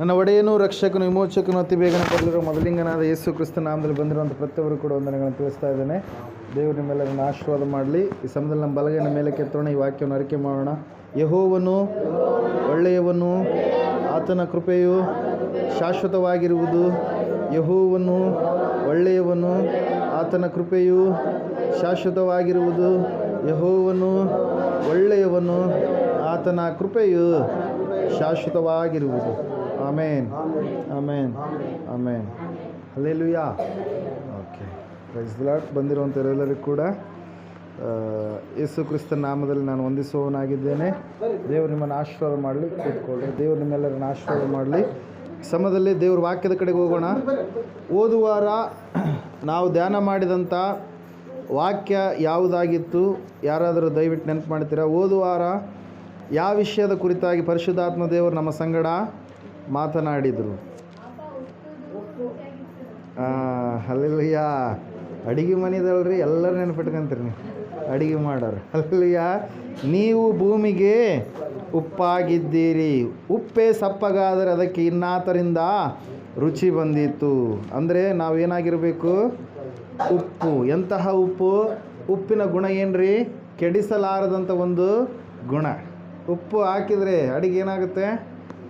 ನನ್ನ ಒಡೆಯನು ರಕ್ಷಕನು ವಿಮೋಚಕನು ಅತಿ ಬೇಗನೆ ಬರಲಿರೋ ಮೊದಲಿಂಗನಾದ ಯೇಸು ಕ್ರಿಸ್ತ ನಾಮದಲ್ಲಿ ಬಂದಿರುವಂಥ ಪ್ರತಿಯೊಬ್ಬರು ಕೂಡ ವಂದನೆಗಳನ್ನು ತಿಳಿಸ್ತಾ ಇದ್ದೇನೆ. ದೇವರು ನಿಮ್ಮೆಲ್ಲರನ್ನು ಆಶೀರ್ವಾದ ಮಾಡಲಿ. ಈ ಸಮಯದಲ್ಲಿ ನಮ್ಮ ಬಲಗೈನ ಮೇಲೆ ಕೆತ್ತೋಣ, ಈ ವಾಕ್ಯವನ್ನು ಅರಿಕೆ ಮಾಡೋಣ. ಯಹೋವನು ಒಳ್ಳೆಯವನು, ಆತನ ಕೃಪೆಯು ಶಾಶ್ವತವಾಗಿರುವುದು. ಯಹೋವನು ಒಳ್ಳೆಯವನು, ಆತನ ಕೃಪೆಯು ಶಾಶ್ವತವಾಗಿರುವುದು. ಯಹೋವನು ಒಳ್ಳೆಯವನು, ಆತನ ಕೃಪೆಯು ಶಾಶ್ವತವಾಗಿರುವುದು. Amen amen amen hallelujah okay praise Lord ಬಂದಿರುವಂಥವರೆಲ್ಲರಿಗೂ ಕೂಡ ಯೇಸು ಕ್ರಿಸ್ತನ ನಾಮದಲ್ಲಿ ನಾನು ಹೊಂದಿಸುವವನಾಗಿದ್ದೇನೆ ದೇವರು ನಿಮ್ಮನ್ನು ಆಶೀರ್ವಾದ ಮಾಡಲಿ ಕೂತ್ಕೊಳ್ಳಿ. ದೇವರು ನಿಮ್ಮೆಲ್ಲರನ್ನು ಆಶೀರ್ವಾದ ಮಾಡಲಿ. ಸಮಯದಲ್ಲಿ ದೇವ್ರ ವಾಕ್ಯದ ಕಡೆಗೆ ಹೋಗೋಣ. ಓದುವಾರ ನಾವು ಧ್ಯಾನ ಮಾಡಿದಂಥ ವಾಕ್ಯ ಯಾವುದಾಗಿತ್ತು? ಯಾರಾದರೂ ದಯವಿಟ್ಟು ನೆನಪು ಮಾಡ್ತೀರಾ? ಓದುವಾರ ಯಾವ ವಿಷಯದ ಕುರಿತಾಗಿ ಪರಿಶುದ್ಧಾತ್ಮ ದೇವರು ನಮ್ಮ ಸಂಗಡ ಮಾತನಾಡಿದರು. ಅಲ್ಲಿಯ ಅಡಿಗೆ ಮನೆದಲ್ರಿ, ಎಲ್ಲರೂ ನೆನಪಿಟ್ಕೊಂತೀರಿ ನೀವು. ಅಡಿಗೆ ಮಾಡೋರು. ಅಲ್ಲಿಯ ನೀವು ಭೂಮಿಗೆ ಉಪ್ಪಾಗಿದ್ದೀರಿ. ಉಪ್ಪೇ ಸಪ್ಪಗಾದರೆ ಅದಕ್ಕೆ ಇನ್ನಾತರಿಂದ ರುಚಿ ಬಂದಿತ್ತು. ಅಂದರೆ ನಾವೇನಾಗಿರಬೇಕು? ಉಪ್ಪು. ಎಂತಹ ಉಪ್ಪು? ಉಪ್ಪಿನ ಗುಣ ಏನ್ರಿ? ಕೆಡಿಸಲಾರದಂಥ ಒಂದು ಗುಣ. ಉಪ್ಪು ಹಾಕಿದರೆ ಅಡಿಗೆ ಏನಾಗುತ್ತೆ?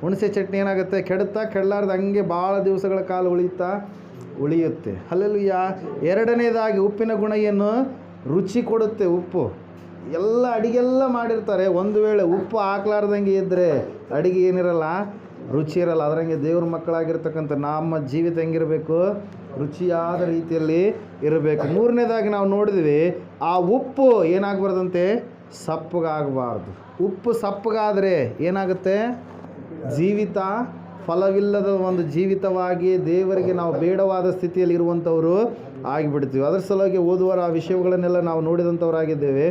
ಹುಣಸೆ ಚಟ್ನಿ ಏನಾಗುತ್ತೆ? ಕೆಡುತ್ತಾ ಕೆಡಲಾರ್ದು ಹಂಗೆ ಭಾಳ ದಿವಸಗಳ ಕಾಲ ಉಳಿಯುತ್ತಾ? ಉಳಿಯುತ್ತೆ. ಅಲ್ಲೆಲ್ಲೂಯ್ಯ ಎರಡನೇದಾಗಿ ಉಪ್ಪಿನ ಗುಣ ಏನು ರುಚಿ ಕೊಡುತ್ತೆ, ಉಪ್ಪು. ಎಲ್ಲ ಅಡಿಗೆಲ್ಲ ಮಾಡಿರ್ತಾರೆ. ಒಂದು ವೇಳೆ ಉಪ್ಪು ಹಾಕ್ಲಾರ್ದಂಗೆ ಇದ್ದರೆ ಅಡಿಗೆ ಏನಿರಲ್ಲ? ರುಚಿ ಇರಲ್ಲ. ಅದರಂಗೆ ದೇವ್ರ ಮಕ್ಕಳಾಗಿರ್ತಕ್ಕಂಥ ನಮ್ಮ ಜೀವಿತ ಹೆಂಗಿರಬೇಕು? ರುಚಿಯಾದ ರೀತಿಯಲ್ಲಿ ಇರಬೇಕು. ಮೂರನೇದಾಗಿ ನಾವು ನೋಡಿದ್ವಿ, ಆ ಉಪ್ಪು ಏನಾಗಬಾರ್ದಂತೆ? ಸಪ್ಪಗಾಗಬಾರ್ದು. ಉಪ್ಪು ಸಪ್ಪಗಾದರೆ ಏನಾಗುತ್ತೆ? ಜೀವಿತ ಫಲವಿಲ್ಲದ ಒಂದು ಜೀವಿತವಾಗಿ ದೇವರಿಗೆ ನಾವು ಬೇಡವಾದ ಸ್ಥಿತಿಯಲ್ಲಿ ಇರುವಂಥವರು ಆಗಿಬಿಡ್ತೀವಿ. ಅದರ ಸಲುವಾಗಿ ಓದುವರ ಆ ವಿಷಯಗಳನ್ನೆಲ್ಲ ನಾವು ನೋಡಿದಂಥವರಾಗಿದ್ದೇವೆ.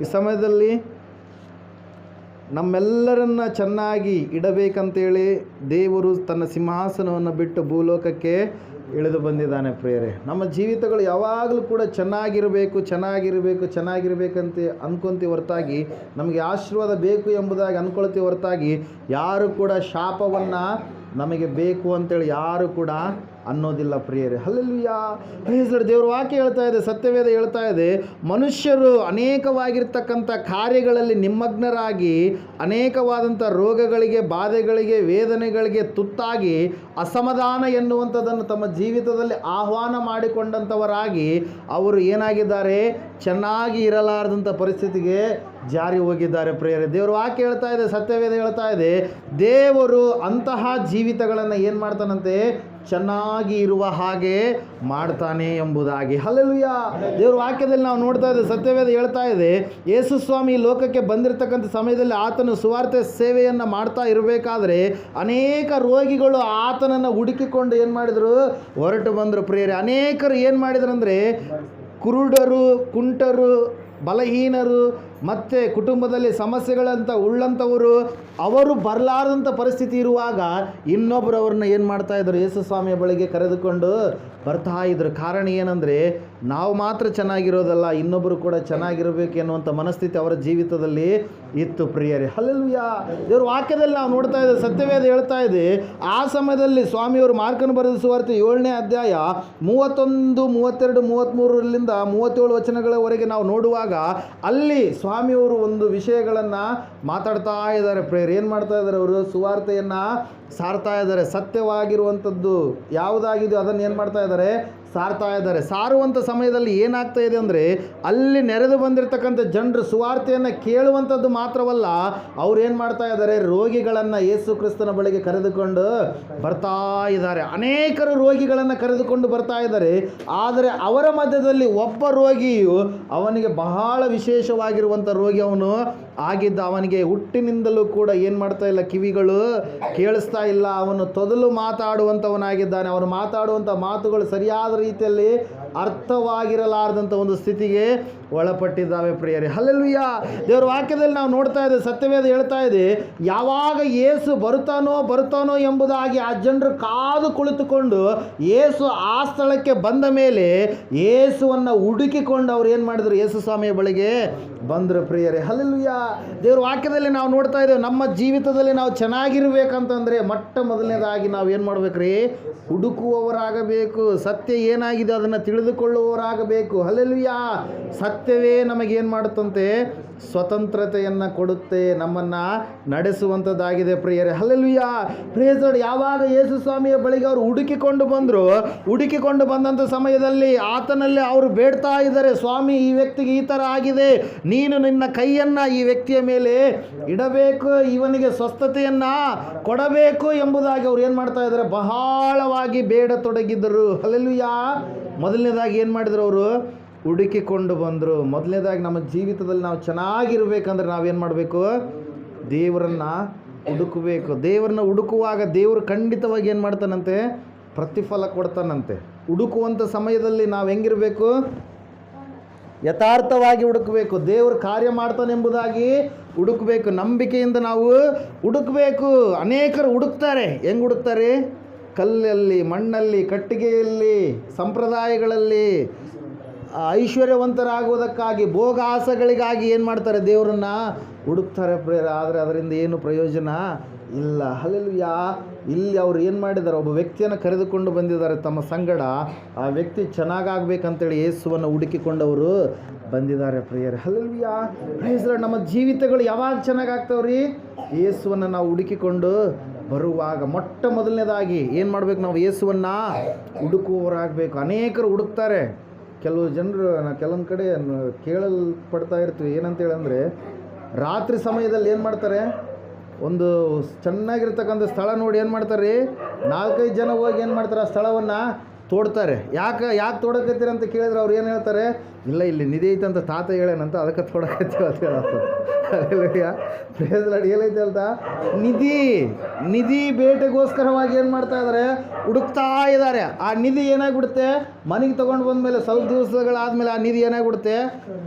ಈ ಸಮಯದಲ್ಲಿ ನಮ್ಮೆಲ್ಲರನ್ನ ಚೆನ್ನಾಗಿ ಇಡಬೇಕಂತೇಳಿ ದೇವರು ತನ್ನ ಸಿಂಹಾಸನವನ್ನು ಬಿಟ್ಟು ಭೂಲೋಕಕ್ಕೆ ಇಳಿದು ಬಂದಿದ್ದಾನೆ ಪ್ರೇರೆ ನಮ್ಮ ಜೀವಿತಗಳು ಯಾವಾಗಲೂ ಕೂಡ ಚೆನ್ನಾಗಿರಬೇಕು ಚೆನ್ನಾಗಿರಬೇಕು, ಚೆನ್ನಾಗಿರಬೇಕಂತ ಅಂದ್ಕೊಂತೀವಿ ಹೊರತಾಗಿ, ನಮಗೆ ಆಶೀರ್ವಾದ ಬೇಕು ಎಂಬುದಾಗಿ ಅಂದ್ಕೊಳ್ತೀವಿ ಹೊರತಾಗಿ, ಯಾರು ಕೂಡ ಶಾಪವನ್ನು ನಮಗೆ ಬೇಕು ಅಂತೇಳಿ ಯಾರು ಕೂಡ ಅನ್ನೋದಿಲ್ಲ ಪ್ರಿಯರೇ. Hallelujah praise Lord. ದೇವ್ರ ವಾಕ್ಯ ಹೇಳ್ತಾ ಇದೆ, ಸತ್ಯವೇದ ಹೇಳ್ತಾ ಇದೆ, ಮನುಷ್ಯರು ಅನೇಕವಾಗಿರ್ತಕ್ಕಂಥ ಕಾರ್ಯಗಳಲ್ಲಿ ನಿಮ್ಮಗ್ನರಾಗಿ ಅನೇಕವಾದಂಥ ರೋಗಗಳಿಗೆ, ಬಾಧೆಗಳಿಗೆ, ವೇದನೆಗಳಿಗೆ ತುತ್ತಾಗಿ ಅಸಮಾಧಾನ ಎನ್ನುವಂಥದ್ದನ್ನು ತಮ್ಮ ಜೀವಿತದಲ್ಲಿ ಆಹ್ವಾನ ಮಾಡಿಕೊಂಡಂಥವರಾಗಿ ಅವರು ಏನಾಗಿದ್ದಾರೆ? ಚೆನ್ನಾಗಿ ಇರಲಾರದಂಥ ಪರಿಸ್ಥಿತಿಗೆ ಜಾರಿ ಹೋಗಿದ್ದಾರೆ ಪ್ರೇರೆ ದೇವರು ವಾಕ್ಯ ಹೇಳ್ತಾ ಇದೆ, ಸತ್ಯವೇದ ಹೇಳ್ತಾ ಇದೆ, ದೇವರು ಅಂತಹ ಜೀವಿತಗಳನ್ನು ಏನು ಮಾಡ್ತಾನಂತೆ? ಚೆನ್ನಾಗಿ ಇರುವ ಹಾಗೆ ಮಾಡ್ತಾನೆ ಎಂಬುದಾಗಿ. ಹಲಲುಯ್ಯ ದೇವ್ರ ವಾಕ್ಯದಲ್ಲಿ ನಾವು ನೋಡ್ತಾ ಇದ್ದೇವೆ ಸತ್ಯವೇದ ಹೇಳ್ತಾ ಇದೆ, ಯೇಸು ಸ್ವಾಮಿ ಲೋಕಕ್ಕೆ ಬಂದಿರತಕ್ಕಂಥ ಸಮಯದಲ್ಲಿ ಆತನು ಸುವಾರ್ತೆ ಸೇವೆಯನ್ನು ಮಾಡ್ತಾ ಇರಬೇಕಾದ್ರೆ ಅನೇಕ ರೋಗಿಗಳು ಆತನನ್ನು ಹುಡುಕಿಕೊಂಡು ಏನು ಮಾಡಿದರು? ಹೊರಟು ಬಂದರು ಪ್ರೇರೆ ಅನೇಕರು ಏನು ಮಾಡಿದ್ರಂದರೆ, ಕುರುಡರು, ಕುಂಟರು, ಬಲಹೀನರು ಮತ್ತು ಕುಟುಂಬದಲ್ಲಿ ಸಮಸ್ಯೆಗಳಂತ ಉಳ್ಳಂಥವರು ಅವರು ಬರಲಾರದಂಥ ಪರಿಸ್ಥಿತಿ ಇರುವಾಗ ಇನ್ನೊಬ್ಬರು ಅವ್ರನ್ನ ಏನು ಮಾಡ್ತಾ ಇದ್ರು? ಯೇಸು ಸ್ವಾಮಿಯ ಬಳಿಗೆ ಕರೆದುಕೊಂಡು ಬರ್ತಾ ಇದ್ರು. ಕಾರಣ ಏನಂದರೆ, ನಾವು ಮಾತ್ರ ಚೆನ್ನಾಗಿರೋದಲ್ಲ ಇನ್ನೊಬ್ಬರು ಕೂಡ ಚೆನ್ನಾಗಿರಬೇಕು ಎನ್ನುವಂಥ ಮನಸ್ಥಿತಿ ಅವರ ಜೀವಿತದಲ್ಲಿ ಇತ್ತು ಪ್ರಿಯರೇ. ಹಲಲ್ವಿಯ ದೇವ್ರ ವಾಕ್ಯದಲ್ಲಿ ನಾವು ನೋಡ್ತಾ ಇದ್ದೇವೆ ಸತ್ಯವೇದ ಹೇಳ್ತಾ ಇದೆ ಆ ಸಮಯದಲ್ಲಿ ಸ್ವಾಮಿಯವರು ಮಾರ್ಕನ ಬರೆದ ಸುವಾರ್ತೆ ಏಳನೇ ಅಧ್ಯಾಯ ಮೂವತ್ತೊಂದು, ಮೂವತ್ತೆರಡು ಮೂವತ್ತ್ಮೂರರಿಂದ ಮೂವತ್ತೇಳು ವಚನಗಳವರೆಗೆ ನಾವು ನೋಡುವಾಗ ಅಲ್ಲಿ ಸ್ವಾಮಿಯವರು ಒಂದು ವಿಷಯಗಳನ್ನು ಮಾತಾಡ್ತಾ ಇದ್ದಾರೆ. ಪ್ರೇಯರ್ ಏನು ಮಾಡ್ತಾ ಇದ್ದಾರೆ ಅವರು? ಸುವಾರ್ತೆಯನ್ನು ಸಾರ್ತಾ ಇದ್ದಾರೆ. ಸತ್ಯವಾಗಿರುವಂಥದ್ದು ಯಾವುದಾಗಿದೆಯೋ ಅದನ್ನು ಏನು ಮಾಡ್ತಾ ಇದ್ದಾರೆ? ಸಾರ್ತಾ ಇದ್ದಾರೆ. ಸಾರುವಂಥ ಸಮಯದಲ್ಲಿ ಏನಾಗ್ತಾ ಇದೆ ಅಂದರೆ ಅಲ್ಲಿ ನೆರೆದು ಬಂದಿರತಕ್ಕಂಥ ಜನರು ಸುವಾರ್ತೆಯನ್ನು ಕೇಳುವಂಥದ್ದು ಮಾತ್ರವಲ್ಲ, ಅವ್ರು ಏನು ಮಾಡ್ತಾ ಇದ್ದಾರೆ, ರೋಗಿಗಳನ್ನು ಯೇಸು ಕ್ರಿಸ್ತನ ಬಳಿಗೆ ಕರೆದುಕೊಂಡು ಬರ್ತಾ ಇದ್ದಾರೆ. ಅನೇಕರು ರೋಗಿಗಳನ್ನು ಕರೆದುಕೊಂಡು ಬರ್ತಾ ಇದ್ದಾರೆ. ಆದರೆ ಅವರ ಮಧ್ಯದಲ್ಲಿ ಒಬ್ಬ ರೋಗಿಯು ಅವನಿಗೆ ಬಹಳ ವಿಶೇಷವಾಗಿರುವಂಥ ರೋಗಿ ಅವನು ಆಗಿದ್ದ ಅವನಿಗೆ ಹುಟ್ಟಿನಿಂದಲೂ ಕೂಡ ಏನು ಮಾಡ್ತಾ ಇಲ್ಲ, ಕಿವಿಗಳು ಕೇಳಿಸ್ತಾ ಇಲ್ಲ. ಅವನು ತೊದಲು ಮಾತಾಡುವಂಥವನಾಗಿದ್ದಾನೆ ಅವನು ಮಾತಾಡುವಂಥ ಮಾತುಗಳು ಸರಿಯಾದ ರೀತಿಯಲ್ಲಿ ಅರ್ಥವಾಗಿರಲಾರದಂಥ ಒಂದು ಸ್ಥಿತಿಗೆ ಒಳಪಟ್ಟಿದ್ದಾವೆ ಪ್ರಿಯರೇ. ಹಲ್ಲೆಲುಯ್ಯ ದೇವ್ರ ವಾಕ್ಯದಲ್ಲಿ ನಾವು ನೋಡ್ತಾ ಇದ್ದೇವೆ ಸತ್ಯವೇದ ಹೇಳ್ತಾ ಇದೆ, ಯಾವಾಗ ಏಸು ಬರುತ್ತಾನೋ ಬರುತ್ತಾನೋ ಎಂಬುದಾಗಿ ಆ ಜನರು ಕಾದು ಕುಳಿತುಕೊಂಡು ಏಸು ಆ ಸ್ಥಳಕ್ಕೆ ಬಂದ ಮೇಲೆ ಏಸುವನ್ನು ಹುಡುಕಿಕೊಂಡು ಅವ್ರು ಏನು ಮಾಡಿದ್ರು? ಯೇಸು ಸ್ವಾಮಿಯ ಬಳಿಗೆ ಬಂದರು ಪ್ರಿಯರೇ. ಹಲ್ಲೆಲುಯ್ಯ ದೇವ್ರ ವಾಕ್ಯದಲ್ಲಿ ನಾವು ನೋಡ್ತಾ ಇದ್ದೇವೆ, ನಮ್ಮ ಜೀವಿತದಲ್ಲಿ ನಾವು ಚೆನ್ನಾಗಿರ್ಬೇಕಂತಂದರೆ ಮೊಟ್ಟ ಮೊದಲನೇದಾಗಿ ನಾವು ಏನು ಮಾಡ್ಬೇಕ್ರಿ? ಹುಡುಕುವವರಾಗಬೇಕು, ಸತ್ಯ ಏನಾಗಿದೆ ಅದನ್ನು ತಿಳಿದುಕೊಳ್ಳುವವರಾಗಬೇಕು. ಹಲ್ಲೆಲುಯ್ಯ ಸತ್ಯವೇ ನಮಗೇನು ಮಾಡುತ್ತಂತೆ? ಸ್ವತಂತ್ರತೆಯನ್ನು ಕೊಡುತ್ತೆ, ನಮ್ಮನ್ನು ನಡೆಸುವಂಥದ್ದಾಗಿದೆ ಪ್ರಿಯರೇ. ಹಲ್ಲೆಲುಯ್ಯ ಪ್ರೇಸಡ್ ಯಾವಾಗ ಯೇಸು ಸ್ವಾಮಿಯ ಬಳಿಗೆ ಅವರು ಹುಡುಕಿಕೊಂಡು ಬಂದರು, ಹುಡುಕಿಕೊಂಡು ಬಂದಂಥ ಸಮಯದಲ್ಲಿ ಆತನಲ್ಲಿ ಅವರು ಬೇಡ್ತಾ ಇದ್ದಾರೆ, ಸ್ವಾಮಿ, ಈ ವ್ಯಕ್ತಿಗೆ ಈ ಥರ ಆಗಿದೆ, ನೀನು ನಿನ್ನ ಕೈಯನ್ನು ಈ ವ್ಯಕ್ತಿಯ ಮೇಲೆ ಇಡಬೇಕು, ಇವನಿಗೆ ಸ್ವಸ್ಥತೆಯನ್ನು ಕೊಡಬೇಕು ಎಂಬುದಾಗಿ ಅವ್ರು ಏನು ಮಾಡ್ತಾ ಇದ್ದಾರೆ? ಬಹಳವಾಗಿ ಬೇಡತೊಡಗಿದ್ದರು ಹಲ್ಲೆಲುಯ್ಯ ಮೊದಲನೇದಾಗಿ ಏನು ಮಾಡಿದ್ರು ಅವರು? ಹುಡುಕಿಕೊಂಡು ಬಂದರು. ಮೊದಲನೇದಾಗಿ ನಮ್ಮ ಜೀವಿತದಲ್ಲಿ ನಾವು ಚೆನ್ನಾಗಿರ್ಬೇಕಂದ್ರೆ ನಾವೇನು ಮಾಡಬೇಕು? ದೇವರನ್ನು ಹುಡುಕಬೇಕು. ದೇವರನ್ನ ಹುಡುಕುವಾಗ ದೇವರು ಖಂಡಿತವಾಗಿ ಏನು ಮಾಡ್ತಾನಂತೆ? ಪ್ರತಿಫಲ ಕೊಡ್ತಾನಂತೆ. ಹುಡುಕುವಂಥ ಸಮಯದಲ್ಲಿ ನಾವು ಹೆಂಗಿರಬೇಕು? ಯಥಾರ್ಥವಾಗಿ ಹುಡುಕಬೇಕು. ದೇವರು ಕಾರ್ಯ ಮಾಡ್ತಾನೆಂಬುದಾಗಿ ಹುಡುಕಬೇಕು. ನಂಬಿಕೆಯಿಂದ ನಾವು ಹುಡುಕಬೇಕು. ಅನೇಕರು ಹುಡುಕ್ತಾರೆ. ಹೆಂಗೆ ಹುಡುಕ್ತಾರೆ? ಕಲ್ಲಲ್ಲಿ, ಮಣ್ಣಲ್ಲಿ, ಕಟ್ಟಿಗೆಯಲ್ಲಿ, ಸಂಪ್ರದಾಯಗಳಲ್ಲಿ. ಐಶ್ವರ್ಯವಂತರಾಗುವುದಕ್ಕಾಗಿ, ಭೋಗಾಸಗಳಿಗಾಗಿ ಏನು ಮಾಡ್ತಾರೆ ದೇವರನ್ನ ಹುಡುಕ್ತಾರೆ ಪ್ರೇರ ಆದರೆ ಅದರಿಂದ ಏನು ಪ್ರಯೋಜನ ಇಲ್ಲ. ಯಾ ಇಲ್ಲಿ ಅವ್ರು ಏನು ಮಾಡಿದ್ದಾರೆ, ಒಬ್ಬ ವ್ಯಕ್ತಿಯನ್ನು ಕರೆದುಕೊಂಡು ಬಂದಿದ್ದಾರೆ ತಮ್ಮ ಸಂಗಡ. ಆ ವ್ಯಕ್ತಿ ಚೆನ್ನಾಗಾಗಬೇಕಂತೇಳಿ ಯೇಸುವನ್ನು ಹುಡುಕಿಕೊಂಡವರು ಬಂದಿದ್ದಾರೆ ಪ್ರಿಯರೇ. ಹಲಲ್ವಿಯಾ ಪ್ರೇಸರ ನಮ್ಮ ಜೀವಿತಗಳು ಯಾವಾಗ ಚೆನ್ನಾಗಾಗ್ತಾವ್ರಿ? ಯೇಸುವನ್ನು ನಾವು ಹುಡುಕಿಕೊಂಡು ಬರುವಾಗ. ಮೊಟ್ಟ ಮೊದಲನೇದಾಗಿ ಏನು ಮಾಡಬೇಕು ನಾವು? ಯೇಸುವನ್ನು ಹುಡುಕುವವರಾಗಬೇಕು. ಅನೇಕರು ಹುಡುಕ್ತಾರೆ. ಕೆಲವು ಜನರು ಕೆಲವೊಂದು ಕಡೆ ಕೇಳಲ್ಪಡ್ತಾ ಇರ್ತೀವಿ. ಏನಂತೇಳಿ ಅಂದರೆ ರಾತ್ರಿ ಸಮಯದಲ್ಲಿ ಏನು ಮಾಡ್ತಾರೆ? ಒಂದು ಚೆನ್ನಾಗಿರ್ತಕ್ಕಂಥ ಸ್ಥಳ ನೋಡಿ ಏನು ಮಾಡ್ತಾರೆ? ನಾಲ್ಕೈದು ಜನ ಹೋಗಿ ಏನು ಮಾಡ್ತಾರೆ? ಆ ಸ್ಥಳವನ್ನು ತೋಡ್ತಾರೆ. ಯಾಕೆ ಯಾಕೆ ತೋಡಕತ್ತೀರ ಅಂತ ಕೇಳಿದ್ರೆ ಅವ್ರು ಏನು ಹೇಳ್ತಾರೆ? ಇಲ್ಲ, ಇಲ್ಲಿ ನಿಧಿ ಅಂತ ತಾತ ಹೇಳೇನಂತ ಅದಕ್ಕೆ ತೋಡಕತ್ತೀವಿ ಅಂತ ಹೇಳತ್ತ ಪ್ರೇಸ್ಲಾಡ್ ಏನೈತೆ ನಿಧಿ ನಿಧಿ ಬೇಟೆಗೋಸ್ಕರವಾಗಿ ಏನು ಮಾಡ್ತಾ ಇದ್ದಾರೆ ಹುಡುಕ್ತಾ ಇದ್ದಾರೆ ಆ ನಿಧಿ ಏನಾಗ್ಬಿಡುತ್ತೆ? ಮನೆಗೆ ತೊಗೊಂಡು ಬಂದಮೇಲೆ ಸ್ವಲ್ಪ ದಿವಸಗಳಾದಮೇಲೆ ಆ ನಿಧಿ ಏನಾಗ್ಬಿಡುತ್ತೆ?